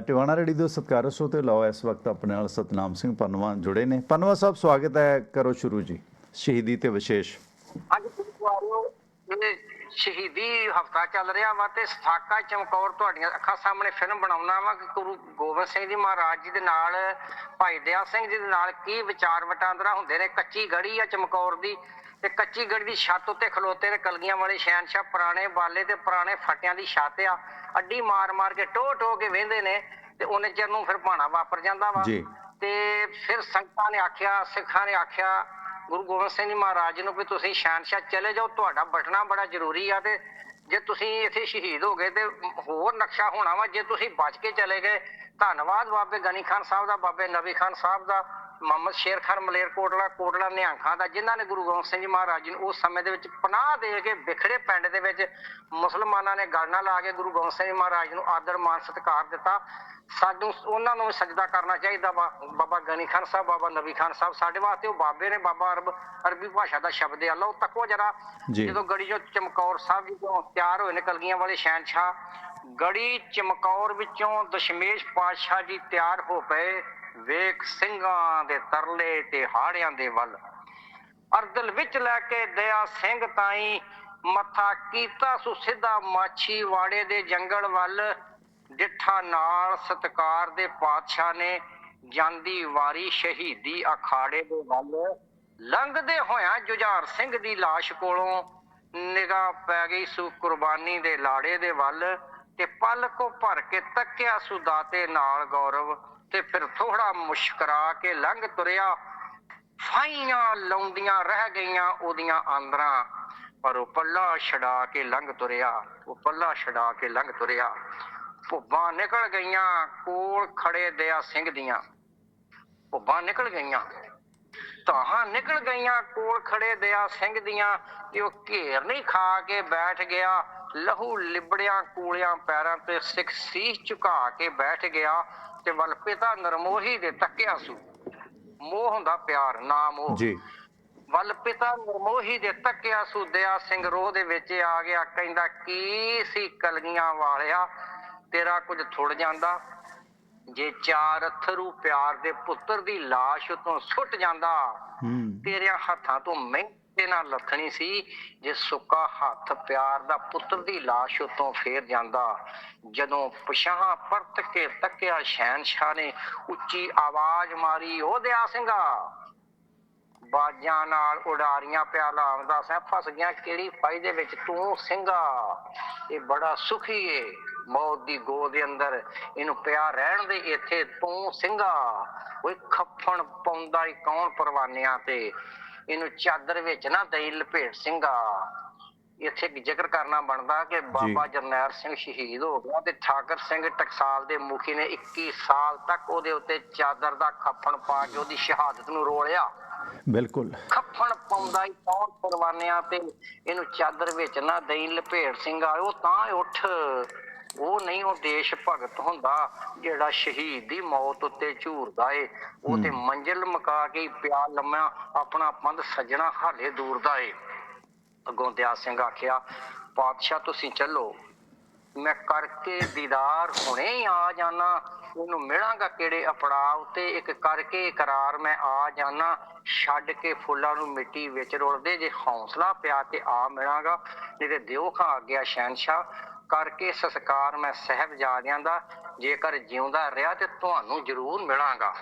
Tiwana ready ਦੇ ਸਤਿਕਾਰਯੋਗ ਸਰੋਤੇ ਲਾਓ, ਇਸ ਵਕਤ ਆਪਣੇ ਨਾਲ ਸਤਨਾਮ ਸਿੰਘ ਪਨਵਾ ਜੁੜੇ ਨੇ। ਪਨਵਾ ਸਾਹਿਬ, ਸਵਾਗਤ ਹੈ ਕਰੋ ਸ਼ੁਰੂ ਜੀ, ਸ਼ਹੀਦੀ ਤੇ ਵਿਸ਼ੇਸ਼। ਅੱਜ ਗੁਰਦੁਆਰਿਓ ਇਹ ਸ਼ਹੀਦੀ ਹਫਤਾ ਚੱਲ ਰਿਹਾ ਵਾ ਤੇ ਸਥਾਕਾ ਚਮਕੌਰ ਤੁਹਾਡੀਆਂ ਅੱਖਾਂ ਸਾਹਮਣੇ ਫਿਲਮ ਬਣਾਉਣਾ ਵਾ ਕਿ ਗੁਰੂ ਗੋਬਿੰਦ ਸਿੰਘ ਜੀ ਮਹਾਰਾਜ ਜੀ ਦੇ ਨਾਲ, ਭਾਈ ਦਇਆ ਸਿੰਘ ਜੀ ਦੇ ਨਾਲ ਕੀ ਵਿਚਾਰ ਵਟਾਂਦਰਾ ਹੁੰਦੇ ਨੇ, ਕੱਚੀ ਗੜੀ ਆ ਚਮਕੌਰ ਦੀ। ਤੇ ਕੱਚੀ ਗੜੀ ਦੀ ਛੱਤ ਉੱਤੇ ਖਲੋਤੇ ਨੇ ਕਲਗੀਆਂ ਵਾਲੇ ਸ਼ਹਿਨशाह ਪੁਰਾਣੇ ਬਾਲੇ ਤੇ ਪੁਰਾਣੇ ਫਟਿਆਂ ਦੀ ਛੱਤ ਆ। ਅੱਡੀ ਮਾਰ-ਮਾਰ ਕੇ ਟੋ-ਟੋ ਕੇ ਵੇਂਦੇ ਨੇ ਤੇ ਉਹਨੇ ਚਿਰ ਨੂੰ ਫਿਰ ਭਾਣਾ ਵਾਪਰ ਜਾਂਦਾ ਵਾ। ਤੇ ਫਿਰ ਸੰਗਤਾਂ ਨੇ ਆਖਿਆ ਸਿੱਖਾਂ ਨੇ ਆਖਿਆ ਗੁਰੂ ਗੋਬਿੰਦ ਸਿੰਘ ਜੀ ਮਹਾਰਾਜ ਨੂੰ ਵੀ ਤੁਸੀਂ ਸ਼ਹਿਨशाह ਚਲੇ ਜਾਓ ਤੁਹਾਡਾ ਬਟਣਾ ਬੜਾ ਜ਼ਰੂਰੀ ਆ ਤੇ ਜੇ ਤੁਸੀਂ ਇੱਥੇ ਸ਼ਹੀਦ ਹੋ ਗਏ ਤੇ ਹੋਰ ਨਕਸ਼ਾ ਹੋਣਾ ਵਾ ਜੇ ਤੁਸੀਂ ਬਚ ਕੇ ਚਲੇ ਗਏ ਧੰਨਵਾਦ ਬਾਬੇ ਗਨੀ ਖਾਨ ਸਾਹਿਬ ਦਾ ਬਾਬੇ ਨਵੀ ਖਾਨ ਸਾਹਿਬ ਦਾ। ਮੁਹੰਮਦ ਸ਼ੇਰ ਖਾਨ ਮਲੇਰ ਕੋਟਲਾ ਨਿਹੰਗ ਖਾਨ ਦਾ ਜਿਨ੍ਹਾਂ ਨੇ ਗੁਰੂ ਗੋਬਿੰਦ ਸਿੰਘ ਜੀ ਮਹਾਰਾਜ ਜੀ ਨੂੰ ਉਸ ਸਮੇਂ ਦੇ ਵਿੱਚ ਪਨਾਹ ਦੇ ਕੇ ਵਿਖੜੇ ਪਿੰਡ ਦੇ ਵਿੱਚ ਮੁਸਲਮਾਨਾਂ ਨੇ ਗੜਨਾ ਲਾ ਕੇ ਗੁਰੂ ਗੋਬਿੰਦ ਸਿੰਘ ਜੀ ਮਹਾਰਾਜ ਜੀ ਨੂੰ ਆਦਰ ਮਾਨ ਸਤਿਕਾਰ ਦਿੱਤਾ। ਸਾਨੂੰ ਉਹਨਾਂ ਨੂੰ ਸਜਦਾ ਕਰਨਾ ਚਾਹੀਦਾ ਵਾ। ਬਾਬਾ ਗਨੀ ਖਾਨ ਸਾਹਿਬ ਬਾਬਾ ਨਬੀ ਖਾਨ ਸਾਹਿਬ ਸਾਡੇ ਵਾਸਤੇ ਉਹ ਬਾਬੇ ਨੇ ਬਾਬਾ ਅਰਬ ਅਰਬੀ ਭਾਸ਼ਾ ਦਾ ਸ਼ਬਦ ਹੈ ਲਓ ਤੱਕੋ ਜਰਾ ਜੀ। ਜਦੋਂ ਗੜੀ ਚੋਂ ਚਮਕੌਰ ਸਾਹਿਬ ਜੀ ਤੋਂ ਤਿਆਰ ਹੋਏ ਨੇ ਕਲਗੀਆਂ ਵਾਲੇ ਸ਼ਹਿਨशाह ਗੜੀ ਚਮਕੌਰ ਵਿੱਚੋਂ ਦਸ਼ਮੇਸ਼ ਪਾਤਸ਼ਾਹ ਜੀ ਤਿਆਰ ਹੋ ਪਏ। ਵੇਖ ਸਿੰਘਾਂ ਦੇ ਤਰਲੇ ਤੇ ਹਾੜਿਆਂ ਦੇ ਵੱਲ। ਅਰਦਲ ਵਿੱਚ ਲੈ ਕੇ ਦਇਆ ਸਿੰਘ ਤਾਈ ਮੱਥਾ ਕੀਤਾ ਸੁ ਸਿੱਧਾ ਮਾਛੀ ਵਾੜੇ ਦੇ ਜੰਗਲ ਵੱਲ। ਡਿੱਠਾ ਨਾਲ ਸਤਕਾਰ ਦੇ ਪਾਤਸ਼ਾਹ ਨੇ ਜਾਂਦੀ ਵਾਰੀ ਸ਼ਹੀਦੀ ਅਖਾੜੇ ਦੇ ਵੱਲ। ਲੰਘਦੇ ਹੋਇਆਂ ਜੁਝਾਰ ਸਿੰਘ ਦੀ ਲਾਸ਼ ਕੋਲੋਂ ਨਿਗਾਹ ਪੈ ਗਈ ਸੁ ਕੁਰਬਾਨੀ ਦੇ ਲਾੜੇ ਦੇ ਵੱਲ ਤੇ ਪਲ ਕੋ ਭਰ ਕੇ ਤੱਕਿਆ ਸੁ ਦਾਤੇ ਨਾਲ ਗੌਰਵ। ਤੇ ਫਿਰ ਥੋੜਾ ਮੁਸ਼ਕਰਾ ਕੇ ਲੰਘ ਤੁਰਿਆ। ਫਾਈਆਂ ਲਾਉਂਦੀਆਂ ਰਹਿ ਗਈਆਂ ਉਹਦੀਆਂ ਆਂਦਰਾਂ। ਪਰ ਉਹ ਪੱਲਾ ਛਡਾ ਕੇ ਲੰਘ ਤੁਰਿਆ। ਉਹ ਪੱਲਾ ਛਡਾ ਕੇ ਲੰਘ ਤੁਰਿਆ। ਭੁੱਬਾਂ ਨਿਕਲ ਗਈਆਂ, ਕੋਲ ਖੜੇ ਦਇਆ ਸਿੰਘ ਦੀਆਂ। ਭੁੱਬਾਂ ਨਿਕਲ ਗਈਆਂ। ਤਾਹਾਂ ਨਿਕਲ ਗਈਆਂ, ਕੋਲ ਖੜੇ ਦਿਆ ਸਿੰਘ ਦੀਆਂ। ਤੇ ਉਹ ਘੇਰ ਨਹੀਂ ਖਾ ਕੇ ਬੈਠ ਗਿਆ। ਲਹੂ ਲਿਬੜਿਆਂ ਕੂਲਿਆਂ ਪੈਰਾਂ ਤੇ ਸਿੱਖ ਸੀਸ ਝੁਕਾ ਕੇ ਬੈਠ ਗਿਆ ਤੇ ਵੱਲ ਪਿਤਾ ਨਰਮੋਹੀ ਦੇ ਤੱਕਿਆ ਸੂ। ਮੋਹ ਹੁੰਦਾ ਪਿਆਰ ਨਾ ਮੋਹ। ਜੀ। ਵੱਲ ਪਿਤਾ ਨਰਮੋਹੀ ਦੇ ਤੱਕਿਆ ਸੁਦਿਆ ਸਿੰਘ ਰੋਹ ਦੇ ਵਿੱਚ ਆ ਗਿਆ ਕਹਿੰਦਾ ਕੀ ਸੀ ਕਲਗੀਆਂ ਵਾਲਿਆ? ਤੇਰਾ ਕੁਝ ਥੁੜ ਜਾਂਦਾ। ਜੇ ਚਾਰ ਅਥਰੂ ਪਿਆਰ ਦੇ ਪੁੱਤਰ ਦੀ ਲਾਸ਼ ਉਤੋਂ ਸੁੱਟ ਜਾਂਦਾ ਹੂੰ। ਤੇਰਿਆਂ ਹੱਥਾਂ ਤੋਂ ਮਿਹਨਤ ਨਾਲ ਲੱਥਣੀ ਸੀ, ਜੇ ਸੁੱਕਾ ਹੱਥ ਪਿਆਰ ਦਾ ਪੁੱਤਰ ਦੀ ਲਾਸ਼ ਉਤੋਂ ਫੇਰ ਜਾਂਦਾ। ਜਦੋਂ ਪਛਾਹ ਪਰਤ ਕੇ ਤੱਕਿਆ ਸ਼ਹਿਨशाह ਨੇ ਉੱਚੀ ਆਵਾਜ਼ ਮਾਰੀ, ਉਹ ਦਿਆ ਸਿੰਘਾ, ਬਾਜਾਂ ਨਾਲ ਉਡਾਰੀਆਂ ਪਿਆ ਲਾਉਂਦਾ ਸੈ, ਫਸ ਗਿਆ ਕਿਹੜੀ ਪਾਈ ਦੇ ਵਿੱਚ ਤੂੰ ਸਿੰਘਾ? ਇਹ ਬੜਾ ਸੁਖੀ ਏ, ਮੌਤ ਦੀ ਗੋਦ ਦੇ ਅੰਦਰ। ਇਹਨੂੰ ਪਿਆ ਰਹਿਣ ਦੇ, ਇੱਥੇ ਤੂੰ ਸਿੰਘਾ। ਓਏ ਖੱਫਣ ਪਾਉਂਦਾ ਈ ਕੌਣ ਪਰਵਾਨਿਆਂ ਤੇ? ਇਹਨੂੰ ਚਾਦਰ ਵਿੱਚ ਨਾ ਦਈ ਲਪੇਟ ਸਿੰਘਾ। ਇੱਥੇ ਇੱਕ ਜ਼ਿਕਰ ਕਰਨਾ ਬਣਦਾ ਕਿ ਬਾਬਾ ਜਰਨੈਲ ਸਿੰਘ ਸ਼ਹੀਦ ਹੋ ਗਿਆ ਤੇ ਠਾਕਰ ਸਿੰਘ ਟਕਸਾਲ ਦੇ ਮੁਖੀ ਨੇ 21 ਸਾਲ ਤੱਕ ਉਹਦੇ ਉੱਤੇ ਚਾਦਰ ਦਾ ਖੱਫਣ ਪਾ ਕੇ ਉਹਦੀ ਸ਼ਹਾਦਤ ਨੂੰ ਰੋਲਿਆ। ਬਿਲਕੁਲ। ਖੱਫਣ ਪਾਉਂਦਾ ਹੀ ਕੌਣ ਪਰਵਾਨਿਆਂ ਤੇ ਇਹਨੂੰ ਚਾਦਰ ਵਿੱਚ ਨਾ ਦਈ ਲਪੇਟ ਸਿੰਘਾ। ਉਹ ਤਾਂ ਉੱਠ ਉਹ ਨਹੀਂ ਉਹ ਦੇਸ਼ ਭਗਤ ਹੁੰਦਾ ਜਿਹੜਾ ਸ਼ਹੀਦ ਦੀ ਮੌਤ ਉੱਤੇ ਝੂਰਦਾ ਏ। ਉਹ ਤੇ ਮੰਜ਼ਿਲ ਮੁਕਾ ਕੇ ਪਿਆ ਲੰਮਾ ਆਪਣਾ ਪੰਧ ਸੱਜਣਾ ਹਾਲੇ ਦੂਰ ਦਾ ਏ। ਅੱਗੋਂ ਦਿਆ ਸਿੰਘ ਆਖਿਆ ਪਾਤਸ਼ਾਹ ਤੁਸੀਂ ਚੱਲੋ। ਮੈਂ ਕਰਕੇ ਦੀਦਾਰ ਹੁਣੇ ਹੀ ਆ ਜਾਣਾ ਉਹਨੂੰ ਮਿਲਾਂਗਾ ਕਿਹੜੇ ਅਪੜਾਅ ਉੱਤੇ। ਇੱਕ ਕਰਕੇ ਇਕਰਾਰ ਮੈਂ ਆ ਜਾਣਾ ਛੱਡ ਕੇ ਫੁੱਲਾਂ ਨੂੰ ਮਿੱਟੀ ਵਿੱਚ ਰੁਲਦੇ ਜੇ ਹੌਸਲਾ ਪਿਆ ਤੇ ਆ ਮਿਲਾਂਗਾ। ਤੇ ਦਿਓ ਖਾਂ ਗਿਆ ਸ਼ਹਿਨशाह ਕਰਕੇ ਸੰਸਕਾਰ ਮੈਂ ਸਹਿਬਜ਼ਾਦਿਆਂ ਦਾ ਜੇਕਰ ਜਿਉਂਦਾ ਰਿਹਾ ਤੇ ਤੁਹਾਨੂੰ ਜ਼ਰੂਰ ਮਿਲਾਂਗਾ।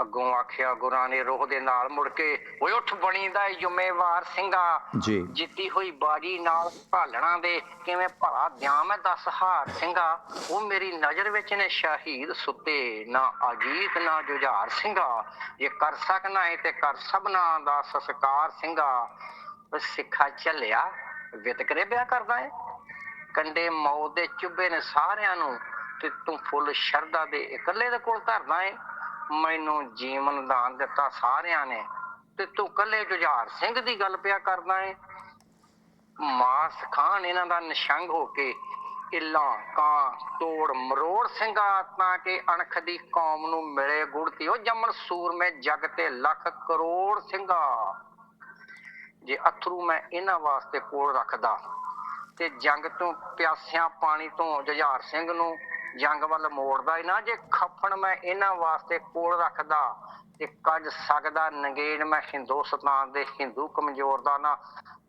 ਅੱਗੋਂ ਆਖਿਆ ਗੁਰਾਂ ਨੇ ਰੋਹ ਦੇ ਨਾਲ ਮੁੜ ਕੇ ਓਏ ਉੱਠ ਬਣੀ ਦਾ ਜ਼ਿੰਮੇਵਾਰ ਸਿੰਘਾ। ਜੀ। ਜਿੱਤੀ ਹੋਈ ਬਾਜੀ ਨਾਲ ਭਾਲਣਾ ਦੇ ਕਿਵੇਂ ਭਲਾ ਦਿਆਂ ਮੈਂ ਦਸ ਹਾਰ ਸਿੰਘਾ। ਉਹ ਮੇਰੀ ਨਜ਼ਰ ਵਿੱਚ ਨੇ ਸ਼ਹੀਦ ਸੁੱਤੇ ਨਾ ਅਜੀਤ ਨਾ ਜੁਝਾਰ ਸਿੰਘਾ। ਜੇ ਕਰ ਸਕਣਾ ਹੈ ਤੇ ਕਰ ਸਭਨਾ ਦਾ ਸੰਸਕਾਰ ਸਿੰਘਾ। ਸਿੱਖਾ ਚੱਲਿਆ ਵਿਤਕਰੇ ਬਿਆ ਕਰਦਾ ਹੈ ਕੰਡੇ ਮੌਤ ਦੇ ਚੁੱਭੇ ਨੇ ਸਾਰਿਆਂ ਨੂੰ ਤੇ ਤੂੰ ਫੁੱਲ ਸ਼ਰਧਾ ਦੇ ਇਕੱਲੇ ਦੇ ਕੋਲ ਧਰਦਾ ਹੈ ਮੈਨੂੰ ਜੀਵਨ ਦਾਨ ਦਿੱਤਾ ਸਾਰਿਆਂ ਨੇ ਤੇ ਤੂੰ ਕੱਲੇ ਜੁਝਾਰ ਸਿੰਘ ਦੀ ਗੱਲ ਪਿਆ ਕਰਦਾ ਏ। ਮਾਸ ਖਾਨ ਇਹਨਾਂ ਦਾ ਨਿਸ਼ੰਗ ਹੋ ਕੇ ਇਲਾ, ਕਾਂ, ਤੋੜ, ਮਰੋੜ ਸਿੰਘਾ ਤਾਂ ਕਿ ਅਣਖ ਦੀ ਕੌਮ ਨੂੰ ਮਿਲੇ ਗੁੜਤੀ ਉਹ ਜੰਮਣ ਸੂਰਮੇ ਜਗ ਤੇ ਲੱਖ ਕਰੋੜ ਸਿੰਘਾ। ਜੇ ਅਥਰੂ ਮੈਂ ਇਹਨਾਂ ਵਾਸਤੇ ਕੋਲ ਰੱਖਦਾ ਤੇ ਜੰਗ ਤੋਂ ਪਿਆਸਿਆਂ ਪਾਣੀ ਤੋਂ ਜੁਝਾਰ ਸਿੰਘ ਨੂੰ ਜੰਗ ਵੱਲ ਮੋੜਦਾ ਹੀ ਨਾ, ਜੇ ਖੱਫਣ ਮੈਂ ਇਹਨਾਂ ਵਾਸਤੇ ਕੋਲ ਰੱਖਦਾ ਤੇ ਕੱਜ ਸਕਦਾ ਨੰਗੇੜ ਮੈਂ ਹਿੰਦੁਸਤਾਨ ਦੇ ਹਿੰਦੂ ਕਮਜ਼ੋਰ ਦਾ ਨਾ,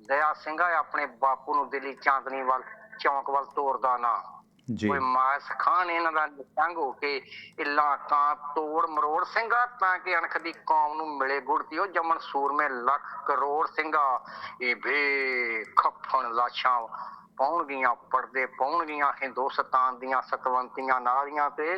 ਦਇਆ ਸਿੰਘਾ ਆਪਣੇ ਬਾਪੂ ਨੂੰ ਦਿੱਲੀ ਚਾਂਦਨੀ ਵੱਲ, ਚੌਂਕ ਵੱਲ ਤੋਰਦਾ ਨਾ। ਜੀ। ਕੋਈ ਮਾਸ ਖਾਨ ਇਹਨਾਂ ਦਾ ਨਿਤੰਗ ਹੋ ਕੇ ਇੱਲਾ ਕਾਂ ਤੋੜ ਮਰੋੜ ਸਿੰਘਾ ਤਾਂ ਕਿ ਅਣਖ ਦੀ ਕੌਮ ਨੂੰ ਮਿਲੇ ਗੁੜਤੀ ਉਹ ਜਮਨ ਸੂਰਮੇ ਲੱਖ ਕਰੋੜ ਸਿੰਘਾ ਇਹ ਬੇ ਖੱਫਣ ਲਾਸ਼ਾਂ ਪਾਉਣਗੀਆਂ ਪਰਦੇ ਪਾਉਣਗੀਆਂ ਹਿੰਦੁਸਤਾਨ ਦੀਆਂ ਸਤਵੰਤੀਆਂ ਨਾਰੀਆਂ ਤੇ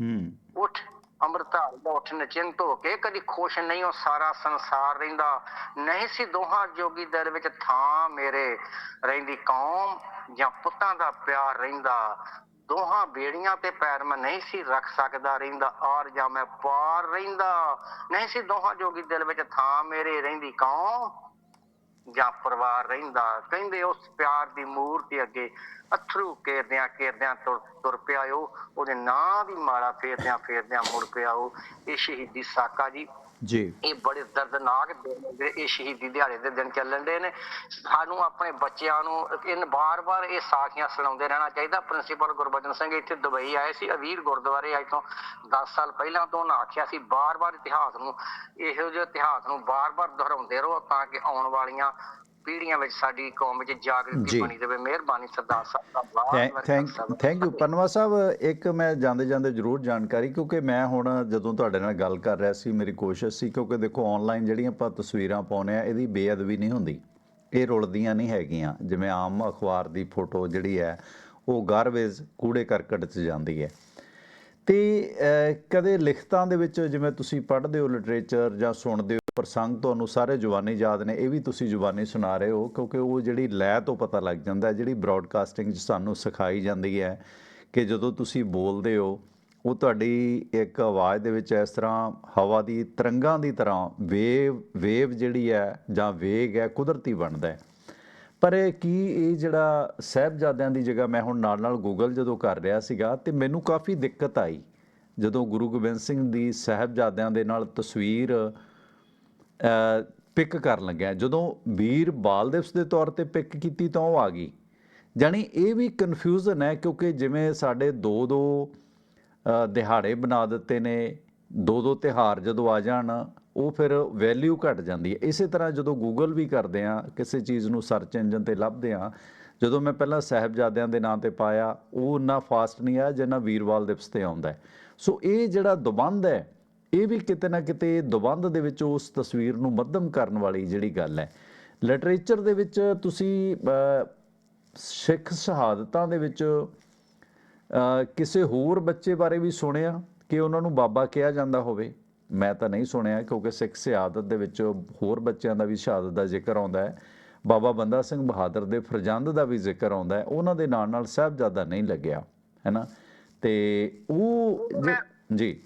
ਹੂੰ। ਉੱਠ ਅੰਮ੍ਰਿਤਧਾਰੀ ਦਾ ਉੱਠ ਨਚਿੰਤ ਹੋ ਕੇ ਕਦੀ ਖੁਸ਼ ਨਹੀਂ, ਉਹ ਸਾਰਾ ਸੰਸਾਰ ਰਹਿੰਦਾ। ਨਹੀਂ ਸੀ ਦੋਹਾਂ ਜੋਗੀ ਦਿਲ ਵਿੱਚ ਥਾਂ ਮੇਰੇ। ਰਹਿੰਦੀ ਕੌਮ ਜਾਂ ਪੁੱਤਾਂ ਦਾ ਪਿਆਰ ਰਹਿੰਦਾ। ਦੋਹਾਂ ਬੇੜੀਆਂ ਤੇ ਪੈਰ ਮੈਂ ਨਹੀਂ ਸੀ ਰੱਖ ਸਕਦਾ। ਰਹਿੰਦਾ ਔਰ ਜਾਂ ਮੈਂ ਪਾਰ ਰਹਿੰਦਾ। ਨਹੀਂ ਸੀ ਦੋਹਾਂ ਜੋਗੀ ਦਿਲ ਵਿੱਚ ਥਾਂ ਮੇਰੇ। ਰਹਿੰਦੀ ਕੌਮ ਜਾਂ ਪਰਿਵਾਰ ਰਹਿੰਦਾ, ਕਹਿੰਦੇ ਉਸ ਪਿਆਰ ਦੀ ਮੂਰਤੀ ਅੱਗੇ ਅਥਰੂ ਕੇਰਦਿਆਂ ਕੇਰਦਿਆਂ ਤੁਰ ਤੁਰ ਪਿਆ ਉਹ ਉਹਦੇ ਨਾਂ ਦੀ ਮਾਲਾ ਫੇਰਦਿਆਂ ਫੇਰਦਿਆਂ ਮੁੜ ਪਿਆ ਉਹ ਇਹ ਸ਼ਹੀਦੀ ਸਾਕਾ ਜੀ ਜੀ। ਇਹ ਬੜੇ ਦਰਦਨਾਕ ਦਿਨ ਇਹ ਸ਼ਹੀਦੀ ਦਿਹਾੜੇ ਦੇ ਦਿਨ ਚੱਲਣ ਦੇ ਨੇ। ਸਾਨੂੰ ਆਪਣੇ ਬੱਚਿਆਂ ਨੂੰ ਇਨ ਬਾਰ-ਬਾਰ ਇਹ ਸਾਖੀਆਂ ਸੁਣਾਉਂਦੇ ਰਹਿਣਾ ਚਾਹੀਦਾ। ਪ੍ਰਿੰਸੀਪਲ ਗੁਰਬਚਨ ਸਿੰਘ ਇੱਥੇ ਦੁਬਈ ਆਏ ਸੀ, ਅਵੀਰ ਗੁਰਦੁਆਰੇ ਅੱਜ ਤੋਂ 10 ਸਾਲ ਪਹਿਲਾਂ ਤੋਂ ਉਹਨਾਂ ਆਖਿਆ ਸੀ ਬਾਰ-ਬਾਰ ਇਤਿਹਾਸ ਨੂੰ, ਇਹੋ ਜਿਹੇ ਇਤਿਹਾਸ ਨੂੰ ਬਾਰ-ਬਾਰ ਦੁਹਰਾਉਂਦੇ ਰਹੋ ਤਾਂ ਕਿ ਆਉਣ ਵਾਲੀਆਂ ਪੀੜ੍ਹੀਆਂ ਵਿੱਚ ਸਾਡੀ ਕੌਮ ਵਿੱਚ। ਜਾਗਰਤੀ ਬਣੀ ਰਹੇ ਮਿਹਰਬਾਨੀ ਸਰਦਾਰ ਸਾਹਿਬ ਦਾ ਬਹੁਤ ਥੈਂਕ ਥੈਂਕ ਯੂ ਪਨਵਾ ਸਾਹਿਬ ਇੱਕ ਮੈਂ ਜਾਂਦੇ ਜਾਂਦੇ ਜ਼ਰੂਰ ਜਾਣਕਾਰੀ ਕਿਉਂਕਿ ਮੈਂ ਹੁਣ ਜਦੋਂ ਤੁਹਾਡੇ ਨਾਲ ਗੱਲ ਕਰ ਰਿਹਾ ਸੀ ਮੇਰੀ ਕੋਸ਼ਿਸ਼ ਸੀ ਕਿਉਂਕਿ ਦੇਖੋ ਆਨਲਾਈਨ ਜਿਹੜੀਆਂ ਆਪਾਂ ਤਸਵੀਰਾਂ ਪਾਉਨੇ ਆ ਇਹਦੀ ਬੇਅਦਬੀ ਨਹੀਂ ਹੁੰਦੀ। ਇਹ ਰੁਲਦੀਆਂ ਨਹੀਂ ਹੈਗੀਆਂ। ਜਿਵੇਂ ਆਮ ਅਖਬਾਰ ਦੀ ਫੋਟੋ ਜਿਹੜੀ ਹੈ ਉਹ ਗਾਰਬੇਜ ਕੂੜੇ ਕਰਕਟ 'ਚ ਜਾਂਦੀ ਹੈ। ਤੇ ਕਦੇ ਲਿਖਤਾਂ ਦੇ ਵਿੱਚ ਜਿਵੇਂ ਤੁਸੀਂ ਪੜ੍ਹਦੇ ਹੋ ਲਿਟਰੇਚਰ ਜਾਂ ਸੁਣਦੇ ਪ੍ਰਸੰਗ ਤੁਹਾਨੂੰ ਸਾਰੇ ਜਵਾਨੀ ਯਾਦ ਨੇ, ਇਹ ਵੀ ਤੁਸੀਂ ਜ਼ੁਬਾਨੀ ਸੁਣਾ ਰਹੇ ਹੋ, ਕਿਉਂਕਿ ਉਹ ਜਿਹੜੀ ਲੈ ਤੋਂ ਪਤਾ ਲੱਗ ਜਾਂਦਾ ਜਿਹੜੀ ਬ੍ਰਾਡਕਾਸਟਿੰਗ 'ਚ ਸਾਨੂੰ ਸਿਖਾਈ ਜਾਂਦੀ ਹੈ ਕਿ ਜਦੋਂ ਤੁਸੀਂ ਬੋਲਦੇ ਹੋ, ਉਹ ਤੁਹਾਡੀ ਇੱਕ ਆਵਾਜ਼ ਦੇ ਵਿੱਚ ਇਸ ਤਰ੍ਹਾਂ ਹਵਾ ਦੀ ਤਰੰਗਾਂ ਦੀ ਤਰ੍ਹਾਂ ਵੇਵ ਵੇਵ ਜਿਹੜੀ ਹੈ ਜਾਂ ਵੇਗ ਹੈ, ਕੁਦਰਤੀ ਬਣਦਾ ਹੈ। ਪਰ ਇਹ ਕੀ, ਇਹ ਜਿਹੜਾ ਸਹਿਬਜ਼ਾਦਿਆਂ ਦੀ ਜਗ੍ਹਾ ਮੈਂ ਹੁਣ ਨਾਲ ਨਾਲ ਗੂਗਲ ਜਦੋਂ ਕਰ ਰਿਹਾ ਸੀਗਾ ਤੇ ਮੈਨੂੰ ਕਾਫੀ ਦਿੱਕਤ ਆਈ। ਜਦੋਂ ਗੁਰੂ ਗੋਬਿੰਦ ਸਿੰਘ ਦੀ ਸਹਿਬਜ਼ਾਦਿਆਂ ਦੇ ਨਾਲ ਤਸਵੀਰ ਪਿਕ ਕਰਨ ਲੱਗਿਆ। ਜਦੋਂ ਵੀਰ ਬਾਲ ਦਿਵਸ ਦੇ ਤੌਰ ਤੇ ਪਿਕ ਕੀਤੀ ਤਾਂ ਉਹ ਆ ਗਈ। ਜਾਣੀ ਇਹ ਵੀ ਕਨਫਿਊਜ਼ਨ ਹੈ ਕਿਉਂਕਿ ਜਿਵੇਂ ਸਾਡੇ ਦੋ ਦੋ ਦਿਹਾੜੇ ਬਣਾ ਦਿੱਤੇ ਨੇ ਦੋ ਦੋ ਤਿਹਾਰ ਜਦੋਂ ਆ ਜਾਣ, ਉਹ ਫਿਰ ਵੈਲਿਊ ਘਟ ਜਾਂਦੀ ਹੈ। ਇਸੇ ਤਰ੍ਹਾਂ ਜਦੋਂ ਗੂਗਲ ਵੀ ਕਰਦੇ ਆ ਕਿਸੇ ਚੀਜ਼ ਨੂੰ ਸਰਚ ਇੰਜਨ ਤੇ ਲੱਭਦੇ ਆ ਜਦੋਂ ਮੈਂ ਪਹਿਲਾਂ ਸਾਹਿਬਜ਼ਾਦਿਆਂ ਦੇ ਨਾਂ ਤੇ ਪਾਇਆ, ਉਹ ਉਨਾ ਫਾਸਟ ਨਹੀਂ ਆਇਆ ਜਿੰਨਾ ਵੀਰਵਾਲ ਦਿਵਸ ਤੇ ਆਉਂਦਾ ਸੋ ਇਹ ਜਿਹੜਾ ਦਬੰਦ ਹੈ ਇਹ ਵੀ ਕਿਤੇ ਨਾ ਕਿਤੇ ਦਬੰਦ ਦੇ ਵਿੱਚ ਉਸ ਤਸਵੀਰ ਨੂੰ ਮੱਧਮ ਕਰਨ ਵਾਲੀ ਜਿਹੜੀ ਗੱਲ ਹੈ। ਲਿਟਰੇਚਰ ਦੇ ਵਿੱਚ ਤੁਸੀਂ ਸਿੱਖ ਸ਼ਹਾਦਤਾਂ ਦੇ ਵਿੱਚ ਕਿਸੇ ਹੋਰ ਬੱਚੇ ਬਾਰੇ ਵੀ ਸੁਣਿਆ ਕਿ ਉਹਨਾਂ ਨੂੰ ਬਾਬਾ ਕਿਹਾ ਜਾਂਦਾ ਹੋਵੇ? ਮੈਂ ਤਾਂ ਨਹੀਂ ਸੁਣਿਆ ਕਿਉਂਕਿ ਸਿੱਖ ਸ਼ਹਾਦਤ ਦੇ ਵਿੱਚ ਹੋਰ ਬੱਚਿਆਂ ਦਾ ਵੀ ਸ਼ਹਾਦਤ ਦਾ ਜ਼ਿਕਰ ਆਉਂਦਾ ਹੈ। ਬਾਬਾ ਬੰਦਾ ਸਿੰਘ ਬਹਾਦਰ ਦੇ ਫਰਜ਼ੰਦ ਦਾ ਵੀ ਜ਼ਿਕਰ ਆਉਂਦਾ ਹੈ। ਉਹਨਾਂ ਦੇ ਨਾਲ ਨਾਲ ਸਾਹਿਬਜ਼ਾਦਾ ਨਹੀਂ ਲੱਗਿਆ ਹੈਨਾ ਤੇ ਉਹ ਜੇ-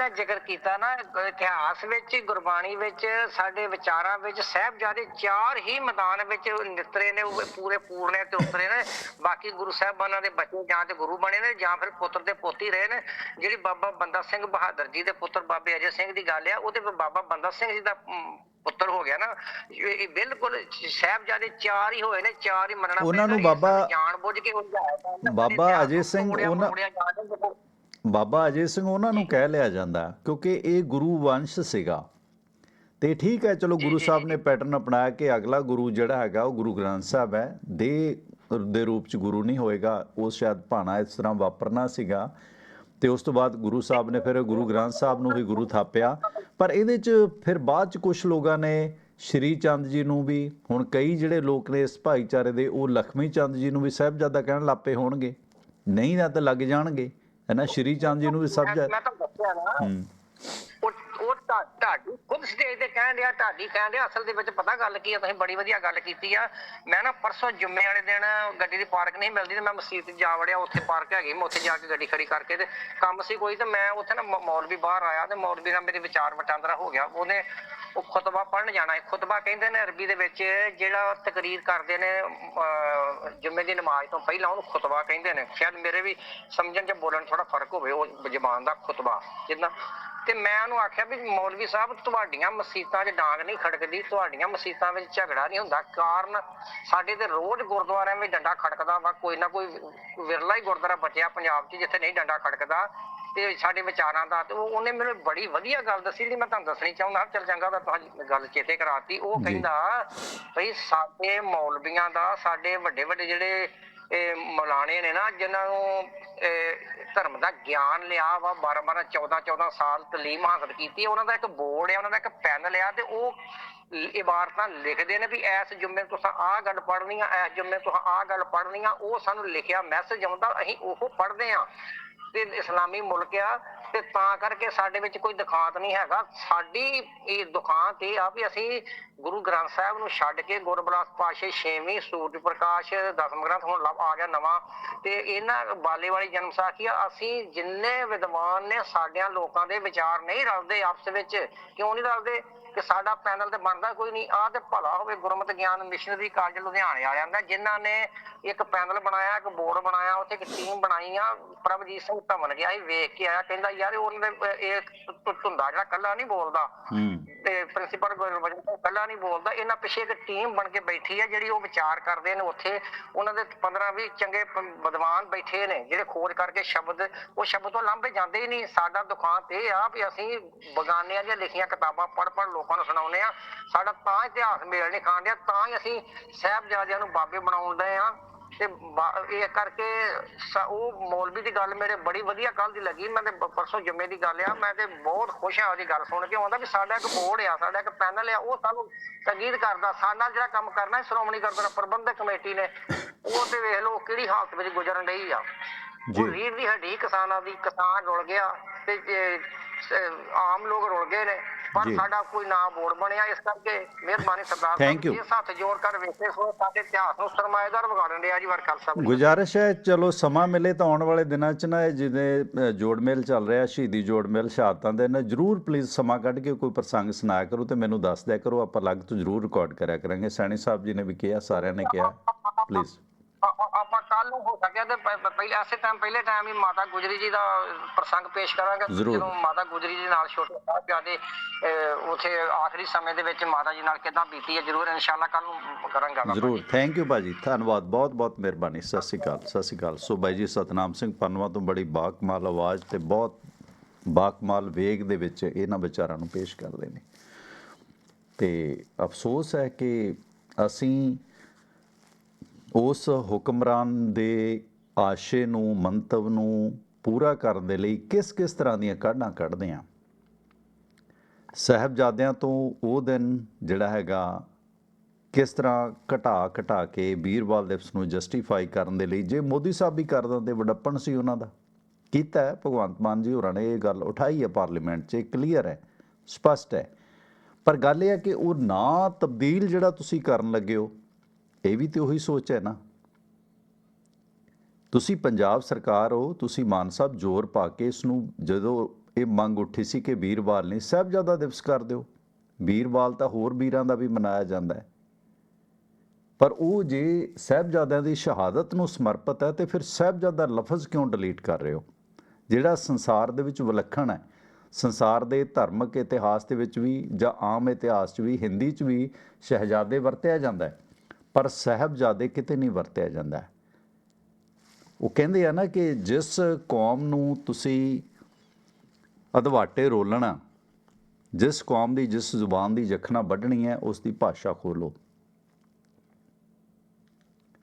ਪਹਿਲਾਂ ਜ਼ਿਕਰ ਕੀਤਾ ਨਾ ਇਤਿਹਾਸ ਵਿੱਚ ਗੁਰਬਾਣੀ ਵਿੱਚ ਸਾਡੇ ਵਿਚਾਰਾਂ ਵਿੱਚ ਸਾਹਿਬਜ਼ਾਦੇ ਚਾਰ ਹੀ ਮੈਦਾਨ ਵਿੱਚ ਨਿਤਰੇ ਨੇ ਉਹ ਪੂਰੇ ਪੂਰਨੇ ਤੇ ਉਤਰੇ ਨੇ ਬਾਕੀ ਗੁਰੂ ਸਾਹਿਬਾਨਾਂ ਦੇ ਬੱਚੇ ਜਾਂ ਤੇ ਗੁਰੂ ਬਣੇ ਨੇ ਜਾਂ ਫਿਰ ਪੁੱਤਰ ਤੇ ਪੋਤੀ ਰਹੇ ਨੇ ਜਿਹੜੀ ਬਾਬਾ ਬੰਦਾ ਸਿੰਘ ਬਹਾਦਰ ਜੀ ਦੇ ਪੁੱਤਰ ਬਾਬੇ ਅਜੇ ਸਿੰਘ ਦੀ ਗੱਲ ਆ ਉਹਦੇ ਵਿੱਚ ਬਾਬਾ ਬੰਦਾ ਸਿੰਘ ਜੀ ਦਾ ਪੁੱਤਰ ਹੋ ਗਿਆ ਨਾ ਇਹ ਬਿਲਕੁਲ ਸਾਹਿਬਜ਼ਾਦੇ ਚਾਰ ਹੀ ਹੋਏ ਨੇ ਚਾਰ ਹੀ ਮੰਨਣਾ ਉਹਨਾਂ ਨੂੰ ਬਾਬਾ- ਜਾਣ ਬੁੱਝ ਕੇ ਜਾਂਦਾ। ਬਾਬਾ ਅਜੇ ਸਿੰਘ ਉਹਨਾਂ-। ਬਾਬਾ ਅਜੇ ਸਿੰਘ ਉਹਨਾਂ ਨੂੰ ਕਹਿ ਲਿਆ ਜਾਂਦਾ ਕਿਉਂਕਿ ਇਹ ਗੁਰੂ ਵੰਸ਼ ਸੀਗਾ। ਤੇ ਠੀਕ ਹੈ ਚਲੋ ਗੁਰੂ ਸਾਹਿਬ ਨੇ ਪੈਟਰਨ ਅਪਣਾਇਆ ਕਿ ਅਗਲਾ ਗੁਰੂ ਜਿਹੜਾ ਹੈਗਾ ਉਹ ਗੁਰੂ ਗ੍ਰੰਥ ਸਾਹਿਬ ਹੈ। ਦੇ ਦੇ ਰੂਪ ਚ ਗੁਰੂ ਨਹੀਂ ਹੋਏਗਾ ਉਹ ਸ਼ਾਇਦ ਭਾਣਾ ਇਸ ਤਰ੍ਹਾਂ ਵਾਪਰਨਾ ਸੀਗਾ। ਤੇ ਉਸ ਤੋਂ ਬਾਅਦ ਗੁਰੂ ਸਾਹਿਬ ਨੇ ਫਿਰ ਗੁਰੂ ਗ੍ਰੰਥ ਸਾਹਿਬ ਨੂੰ ਹੀ ਗੁਰੂ ਥਾਪਿਆ। ਪਰ ਇਹਦੇ ਚ ਫਿਰ ਬਾਅਦ ਚ ਕੁਝ ਲੋਕਾਂ ਨੇ ਸ਼੍ਰੀ ਚੰਦ ਜੀ ਨੂੰ ਵੀ ਹੁਣ ਕਈ ਜਿਹੜੇ ਲੋਕ ਨੇ ਇਸ ਭਾਈਚਾਰੇ ਦੇ ਉਹ ਲਖਮੀ ਚੰਦ ਜੀ ਨੂੰ ਵੀ ਸਾਹਿਬਜ਼ਾਦਾ ਕਹਿਣ ਲੱਪੇ ਹੋਣਗੇ। ਨਹੀਂ ਨਾ ਤਾਂ ਲੱਗ ਜਾਣਗੇ। ਹੈ ਨਾ? ਸ਼੍ਰੀ ਚੰਦ ਜੀ ਨੂੰ ਵੀ ਸਭ ਮੈਂ ਮੈਂ ਤਾਂ ਦੱਸਿਆ ਨਾ ਹੂੰ। ਉਹ ਉਹ ਤੁਹਾ- ਤੁਹਾਡੀ ਖੁਦ ਸਟੇਜ ਤੇ ਕਹਿਣ ਡਿਆ ਤੁਹਾਡੀ ਕਹਿਣ ਡਿਆ ਅਸਲ ਦੇ ਵਿੱਚ ਪਤਾ ਗੱਲ ਕੀ ਆ ਤੁਸੀਂ ਬੜੀ ਵਧੀਆ ਗੱਲ ਕੀਤੀ ਆ। ਮੈਂ ਨਾ ਪਰਸੋਂ ਜੁੰਮੇ ਵਾਲੇ ਦਿਨ ਗੱਡੀ ਦੀ ਪਾਰਕ ਨਹੀਂ ਮਿਲਦੀ ਤੇ ਮੈਂ ਮਸਜਿਦ ਜਾ ਵੜਿਆ ਉੱਥੇ ਪਾਰਕ ਹੈਗੀ ਮੈਂ ਉੱਥੇ ਜਾ ਕੇ ਗੱਡੀ ਖੜੀ ਕਰਕੇ ਤੇ ਕੰਮ ਸੀ ਕੋਈ ਤੇ ਮੈਂ ਉੱਥੇ ਨਾ ਮੌਲਵੀ ਬਾਹਰ ਆਇਆ ਤੇ ਮੌਲਵੀ ਨਾਲ ਮੇਰੇ ਵਿਚਾਰ ਵਟਾਂਦਰਾ ਹੋ ਗਿਆ। ਉਹਨੇ ਉਹ ਖੁਤਬਾ ਪੜਨ ਜਾਣਾ ਹੈ। ਖੁਤਬਾ ਕਹਿੰਦੇ ਨੇ ਅਰਬੀ ਦੇ ਵਿੱਚ ਜਿਹੜਾ ਤਕਰੀਰ ਕਰਦੇ ਨੇ ਜੁਮੇ ਦੀ ਨਮਾਜ਼ ਤੋਂ ਪਹਿਲਾਂ ਉਹਨੂੰ ਖੁਤਬਾ ਕਹਿੰਦੇ ਨੇ। ਸ਼ਾਇਦ ਮੇਰੇ ਵੀ ਸਮਝਣ ਚ ਬੋਲਣ ਥੋੜਾ ਫ਼ਰਕ ਹੋਵੇ, ਉਹ ਜ਼ਬਾਨ ਦਾ ਖੁਤਬਾ। ਜਿੱਦਾਂ ਤੇ ਮੈਂ ਉਹਨੂੰ ਆਖਿਆ ਵੀ ਮੌਲਵੀ ਸਾਹਿਬ, ਤੁਹਾਡੀਆਂ ਮਸਜਿਦਾਂ 'ਚ ਡਾਂਗ ਨਹੀਂ ਖੜਕਦੀ, ਤੁਹਾਡੀਆਂ ਮਸਜਿਦਾਂ ਵਿੱਚ ਝਗੜਾ ਨਹੀਂ ਹੁੰਦਾ। ਕਾਰਨ ਸਾਡੇ ਤੇ ਰੋਜ਼ ਗੁਰਦੁਆਰਿਆਂ ਵਿੱਚ ਡੰਡਾ ਖੜਕਦਾ ਵਾ, ਕੋਈ ਨਾ ਕੋਈ ਵਿਰਲਾ ਹੀ ਗੁਰਦੁਆਰਾ ਬਚਿਆ ਪੰਜਾਬ 'ਚ, ਜਿੱਥੇ ਨਹੀਂ ਡੰਡਾ ਖੜਕਦਾ। ਤੇ ਸਾਡੇ ਵਿਚਾਰਾਂ ਦਾ ਤੇ ਉਹ ਉਹਨੇ ਮੈਨੂੰ ਬੜੀ ਵਧੀਆ ਗੱਲ ਦੱਸੀ ਜਿਹੜੀ ਮੈਂ ਤੁਹਾਨੂੰ ਦੱਸਣੀ ਚਾਹੁੰਦਾ ਚਲ ਚੰਗਾ ਤਾਂ ਤੁਹਾਨੂੰ ਗੱਲ ਚੇਤੇ ਕਰਾਤੀ ਉਹ ਜੀ। ਕਹਿੰਦਾ ਭਈ ਸਾਡੇ ਮੌਲਵੀਆਂ ਦਾ ਸਾਡੇ ਵੱਡੇ ਵੱਡੇ ਜਿਹੜੇ ਇਹ ਮੌਲਾਣੇ ਨੇ ਨਾ ਜਿਨ੍ਹਾਂ ਨੂੰ ਇਹ ਧਰਮ ਦਾ ਗਿਆਨ ਲਿਆ ਵਾ 12 12 14 14 ਸਾਲ ਤਾਲੀਮ ਹਾਸਲ ਕੀਤੀ ਉਹਨਾਂ ਦਾ ਇੱਕ ਬੋਰਡ ਹੈ ਉਹਨਾਂ ਦਾ ਇੱਕ ਪੈਨ ਲਿਆ ਤੇ ਉਹ ਲ- ਇਬਾਰਤਾਂ ਲਿਖਦੇ ਨੇ ਵੀ ਇਸ ਜੁਮੇ ਤੁਸੀਂ ਆਹ ਗੱਲ ਪੜ੍ਹਨੀ ਆ ਇਸ ਜੁਮੇ ਤੁਸੀਂ ਆਹ ਗੱਲ ਪੜ੍ਹਨੀ ਆ ਉਹ ਸਾਨੂੰ ਲਿਖਿਆ ਮੈਸੇਜ ਆਉਂਦਾ ਅਸੀਂ ਉਹ ਪੜ੍ਹਦੇ ਆ ਤੇ ਇਸਲਾਮੀ ਮੁਲਕ ਆ, ਤੇ ਤਾਂ ਕਰਕੇ ਸਾਡੇ ਵਿੱਚ ਕੋਈ ਦੁਖਾਂਤ ਨਹੀਂ ਹੈਗਾ। ਸਾਡੀ ਇਹ ਦੁਕਾਨ ਤੇ ਆ ਵੀ ਅਸੀਂ ਗੁਰੂ ਗ੍ਰੰਥ ਸਾਹਿਬ ਨੂੰ ਛੱਡ ਕੇ ਗੁਰਬਲਾਸ ਪਾਸ਼ੇ 6ਵੀਂ ਸੂਰਜ ਪ੍ਰਕਾਸ਼, ਦਸਮ ਗ੍ਰੰਥ ਹੁਣ ਲੱਭ ਆ ਗਿਆ ਨਵਾਂ, ਤੇ ਇਹਨਾਂ ਬਾਲੇ ਵਾਲੀ ਜਨਮ ਸਾਖੀ ਆ। ਅਸੀਂ ਜਿੰਨੇ ਵਿਦਵਾਨ ਨੇ, ਸਾਡਿਆਂ ਲੋਕਾਂ ਦੇ ਵਿਚਾਰ ਨਹੀਂ ਰਲਦੇ ਆਪਸ ਵਿੱਚ। ਕਿਉਂ ਨਹੀਂ ਰਲਦੇ? ਕਿ ਸਾਡਾ ਪੈਨਲ ਤੇ ਬਣਦਾ ਕੋਈ ਨਹੀਂ ਆ ਤੇ ਭਲਾ ਹੋਵੇ ਗੁਰਮਤਿ ਗਿਆਨ ਮਿਸ਼ਨਰੀ ਕਾਲਜ ਲੁਧਿਆਣੇ ਵਾਲਿਆਂ ਦਾ ਜਿਨ੍ਹਾਂ ਨੇ ਇੱਕ ਪੈਨਲ ਬਣਾਇਆ ਇੱਕ ਬੋਰਡ ਬਣਾਇਆ ਉੱਥੇ ਇੱਕ ਟੀਮ ਬਣਾਈ ਆ ਪ੍ਰਭਜੀਤ ਸਿੰਘ ਧਵਨ ਗਿਆ ਇਹ ਵੇਖ ਕੇ ਆਇਆ ਕਹਿੰਦਾ ਯਾਰ ਉਹਨਾਂ ਦੇ ਇਹ ਧੁੰਦਾ ਜਿਹੜਾ ਕੱਲਾ ਨਹੀਂ ਬੋਲਦਾ। ਤੇ ਪ੍ਰਿੰਸੀਪਲ ਗੁਰਵਜਨ ਸਿੰਘ ਕੱਲਾ ਨਹੀਂ ਬੋਲਦਾ ਇਹਨਾਂ ਪਿੱਛੇ ਇੱਕ ਟੀਮ ਬਣ ਕੇ ਬੈਠੀ ਹੈ ਜਿਹੜੀ ਉਹ ਵਿਚਾਰ ਕਰਦੇ ਨੇ ਉੱਥੇ। ਉਹਨਾਂ ਦੇ 15 20 ਚੰਗੇ ਵਿਦਵਾਨ ਬੈਠੇ ਨੇ ਜਿਹੜੇ ਖੋਜ ਕਰਕੇ ਸ਼ਬਦ ਉਹ ਸ਼ਬਦ ਤੋਂ ਲਾਂਭੇ ਜਾਂਦੇ ਹੀ ਨਹੀਂ। ਸਾਡਾ ਦੁਕਾਨ ਤੇ ਇਹ ਆ ਵੀ ਅਸੀਂ ਬਗਾਨਿਆਂ ਦੀਆਂ ਲਿਖੀਆਂ ਕਿਤਾਬਾਂ ਪੜ੍ਹ ਪੜ੍ਹ ਲੋਕਾਂ ਨੂੰ ਸੁਣਾਉਂਦੇ ਆ ਸਾਡਾ ਤਾਂ ਇਤਿਹਾਸ ਮੇਲ ਨਹੀਂ ਖਾਣ ਡਿਆ ਤਾਂ ਹੀ ਅਸੀਂ ਸਾਹਿਬਜ਼ਾਦਿਆਂ ਨੂੰ ਬਾਬੇ ਬਣਾਉਂਦੇ ਆ ਤੇ ਇਹ ਕਰਕੇ ਉਹ ਮੌਲਵੀ ਦੀ ਗੱਲ ਮੇਰੇ ਬੜੀ ਵਧੀਆ ਕੱਲ ਦੀ ਲੱਗੀ। ਮੈਂ ਤੇ ਪਰਸੋਂ ਜੁਮੇ ਦੀ ਗੱਲ ਆ। ਮੈਂ ਤੇ ਬਹੁਤ ਖੁਸ਼ ਹਾਂ ਉਹਦੀ ਗੱਲ ਸੁਣ ਕੇ। ਆਉਂਦਾ ਵੀ ਸਾਡਾ ਇੱਕ ਬੋਰਡ ਆ ਸਾਡਾ ਇੱਕ ਪੈਨਲ ਆ। ਉਹ ਸਾਨੂੰ ਤੰਗੀਦ ਕਰਦਾ। ਸਾਡਾ ਜਿਹੜਾ ਕੰਮ ਕਰਨਾ ਹੈ ਸ਼੍ਰੋਮਣੀ ਗੁਰਦੁਆਰਾ ਪ੍ਰਬੰਧਕ ਕਮੇਟੀ ਨੇ ਉਹ ਤੇ ਵੇਖ ਲਓ ਕਿਹੜੀ ਹਾਲਤ ਵਿੱਚ ਗੁਜ਼ਰਨ ਰਹੀ ਆ। ਜੀ। ਉਹ ਰੀੜ ਦੀ ਹੱਡੀ ਕਿਸਾਨਾਂ ਦੀ ਕਿਸਾਨ ਰੁਲ ਗਿਆ ਤੇ ਆਮ ਲੋਕ ਰੁਲ ਗਏ ਨੇ। ਪਰ ਜੀ। ਸਾਡਾ ਕੋਈ ਨਾ ਬੋਰਡ ਬਣਿਆ ਇਸ ਕਰਕੇ ਮਿਹਰਬਾਨੀ ਸਰਦਾਰ Thank you. ਇਹ ਹੱਥ ਜੋੜ ਕਰ ਵੇਖੇ ਸੋ ਸਾਡੇ ਇਤਿਹਾਸ ਨੂੰ ਸਰਮਾਏਦਾਰ ਵਿਗਾੜਨ ਡਿਆ ਜੀ ਵਰ ਖਾਲਸਾ ਬੋਲੇ। ਗੁਜ਼ਾਰਿਸ਼ ਹੈ ਚਲੋ ਸਮਾਂ ਮਿਲੇ ਤਾਂ ਆਉਣ ਵਾਲੇ ਦਿਨਾਂ 'ਚ ਨਾ ਇਹ ਜਿਹਦੇ ਅ, ਜੋੜ ਮੇਲ ਚੱਲ ਰਿਹਾ ਸ਼ਹੀਦੀ ਜੋੜ ਮੇਲ ਸ਼ਹਾਦਤਾਂ ਦੇ ਨਾ ਜਰੂਰ ਪਲੀਜ਼ ਸਮਾਂ ਕੱਢ ਕੇ ਕੋਈ ਪ੍ਰਸੰਗ ਸੁਣਾਇਆ ਕਰੋ ਤੇ ਮੈਨੂੰ ਦੱਸ ਦਿਆ ਕਰੋ ਆਪਾਂ ਅਲੱਗ ਤੋਂ ਜਰੂਰ ਰਿਕਾਰਡ ਕਰਿਆ ਕਰਾਂਗੇ ਸੈਣੀ ਸਾਹਿਬ ਜੀ ਨੇ ਵੀ ਕਿਹਾ ਸਾਰਿਆਂ ਨੇ ਕਿਹਾ ਪਲੀਜ਼ ਆਪਾਂ ਕੱਲ ਨੂੰ ਹੋ ਸਕਿਆ ਤੇ ਪ- ਪ- ਪਹਿਲੇ ਐਸੇ ਟਾਈਮ ਪਹਿਲੇ ਟਾਈਮ ਹੀ ਮਾਤਾ ਗੁਜਰੀ ਜੀ ਦਾ ਪ੍ਰਸੰਗ ਪੇਸ਼ ਕਰਾਂਗੇ। ਜ਼ਰੂਰ। ਜਦੋਂ ਮਾਤਾ ਗੁਜਰੀ ਜੀ ਨਾਲ ਛੋਟੇ ਸਾਹਿਬਜ਼ਾਦੇ ਅਹ, ਉੱਥੇ ਆਖਰੀ ਸਮੇਂ ਦੇ ਵਿੱਚ ਮਾਤਾ ਜੀ ਨਾਲ ਕਿਦਾਂ ਬੀਤੀ ਹੈ ਜ਼ਰੂਰ ਇਨਸ਼ਾਅੱਲਾ ਕੱਲ ਨੂੰ ਕਰਾਂਗੇ ਆਪਾਂ ਜ਼ਰੂਰ। ਜੀ। ਥੈਂਕ ਯੂ ਬਾਜੀ ਧੰਨਵਾਦ। ਬਹੁਤ ਬਹੁਤ ਮਿਹਰਬਾਨੀ। ਸਤਿ ਸ਼੍ਰੀ ਅਕਾਲ ਸਤਿ ਸ਼੍ਰੀ ਅਕਾਲ। ਸੋ ਬਾਈ ਜੀ ਸਤਨਾਮ ਸਿੰਘ ਪਨਵਾ ਤੋਂ ਬੜੀ ਬਾਕਮਾਲ ਆਵਾਜ਼ ਤੇ ਬਹੁਤ ਬਾਕਮਾਲ ਵੇਗ ਦੇ ਵਿੱਚ ਇਹਨਾਂ ਵਿਚਾਰਾਂ ਨੂੰ ਪੇਸ਼ ਕਰਦੇ ਨੇ। ਤੇ ਅਫਸੋਸ ਹੈ ਕਿ ਅਸੀਂ ਉਸ ਹੁਕਮਰਾਨ ਦੇ ਆਸ਼ੇ ਨੂੰ, ਮੰਤਵ ਨੂੰ ਪੂਰਾ ਕਰਨ ਦੇ ਲਈ ਕਿਸ ਕਿਸ ਤਰ੍ਹਾਂ ਦੀਆਂ ਕਾਢਾਂ ਕੱਢਦੇ ਹਾਂ ਸਾਹਿਬਜ਼ਾਦਿਆਂ ਤੋਂ ਉਹ ਦਿਨ ਜਿਹੜਾ ਹੈਗਾ ਕਿਸ ਤਰ੍ਹਾਂ ਘਟਾ ਘਟਾ ਕੇ ਵੀਰਵਾਲ ਦਿਵਸ ਨੂੰ ਜਸਟੀਫਾਈ ਕਰਨ ਦੇ ਲਈ, ਜੇ ਮੋਦੀ ਸਾਹਿਬ ਵੀ ਕਰ ਦਿੰਦੇ ਵਡੱਪਣ ਸੀ ਉਹਨਾਂ ਦਾ। ਕੀਤਾ ਹੈ ਭਗਵੰਤ ਮਾਨ ਜੀ ਹੋਰਾਂ ਨੇ ਇਹ ਗੱਲ ਉਠਾਈ ਹੈ ਪਾਰਲੀਮੈਂਟ 'ਚ ਕਲੀਅਰ ਹੈ, ਸਪਸ਼ਟ ਹੈ। ਪਰ ਗੱਲ ਇਹ ਹੈ ਕਿ ਉਹ ਨਾ ਤਬਦੀਲ ਜਿਹੜਾ ਤੁਸੀਂ ਕਰਨ ਲੱਗੇ ਹੋ ਇਹ ਵੀ ਤੇ ਉਹੀ ਸੋਚ ਹੈ ਨਾ। ਤੁਸੀਂ ਪੰਜਾਬ ਸਰਕਾਰ ਹੋ, ਤੁਸੀਂ ਮਾਨ ਸਾਹਿਬ ਜ਼ੋਰ ਪਾ ਕੇ ਇਸ ਨੂੰ ਜਦੋਂ ਇਹ ਮੰਗ ਉੱਠੀ ਸੀ ਕਿ ਵੀਰਵਾਲ ਨਹੀਂ ਸਾਹਿਬਜ਼ਾਦਾ ਦਿਵਸ ਕਰ ਦਿਓ। ਵੀਰਵਾਲ ਤਾਂ ਹੋਰ ਵੀਰਾਂ ਦਾ ਵੀ ਮਨਾਇਆ ਜਾਂਦਾ ਹੈ। ਪਰ ਉਹ ਜੇ ਸਾਹਿਬਜ਼ਾਦਿਆਂ ਦੀ ਸ਼ਹਾਦਤ ਨੂੰ ਸਮਰਪਿਤ ਹੈ ਤੇ ਫਿਰ ਸਾਹਿਬਜ਼ਾਦਾ ਲਫ਼ਜ਼ ਕਿਉਂ ਡਿਲੀਟ ਕਰ ਰਹੇ ਹੋ? ਜਿਹੜਾ ਸੰਸਾਰ ਦੇ ਵਿੱਚ ਵਿਲੱਖਣ ਹੈ। ਸੰਸਾਰ ਦੇ ਧਾਰਮਿਕ ਇਤਿਹਾਸ ਦੇ ਵਿੱਚ ਵੀ ਜਾਂ ਆਮ ਇਤਿਹਾਸ 'ਚ ਵੀ, ਹਿੰਦੀ 'ਚ ਵੀ ਸ਼ਹਿਜ਼ਾਦੇ ਵਰਤਿਆ ਜਾਂਦਾ ਹੈ। ਪਰ ਸਾਹਿਬਜ਼ਾਦੇ ਕਿਤੇ ਨਹੀਂ ਵਰਤਿਆ ਜਾਂਦਾ। ਉਹ ਕਹਿੰਦੇ ਆ ਨਾ ਕਿ ਜਿਸ ਕੌਮ ਨੂੰ ਤੁਸੀਂ ਅਧਵਾਟੇ ਰੋਲਣਾ, ਜਿਸ ਕੌਮ ਦੀ, ਜਿਸ ਜ਼ੁਬਾਨ ਦੀ ਜਖਣਾ ਵੱਢਣੀ ਹੈ, ਉਸ ਦੀ ਭਾਸ਼ਾ ਖੋਲੋ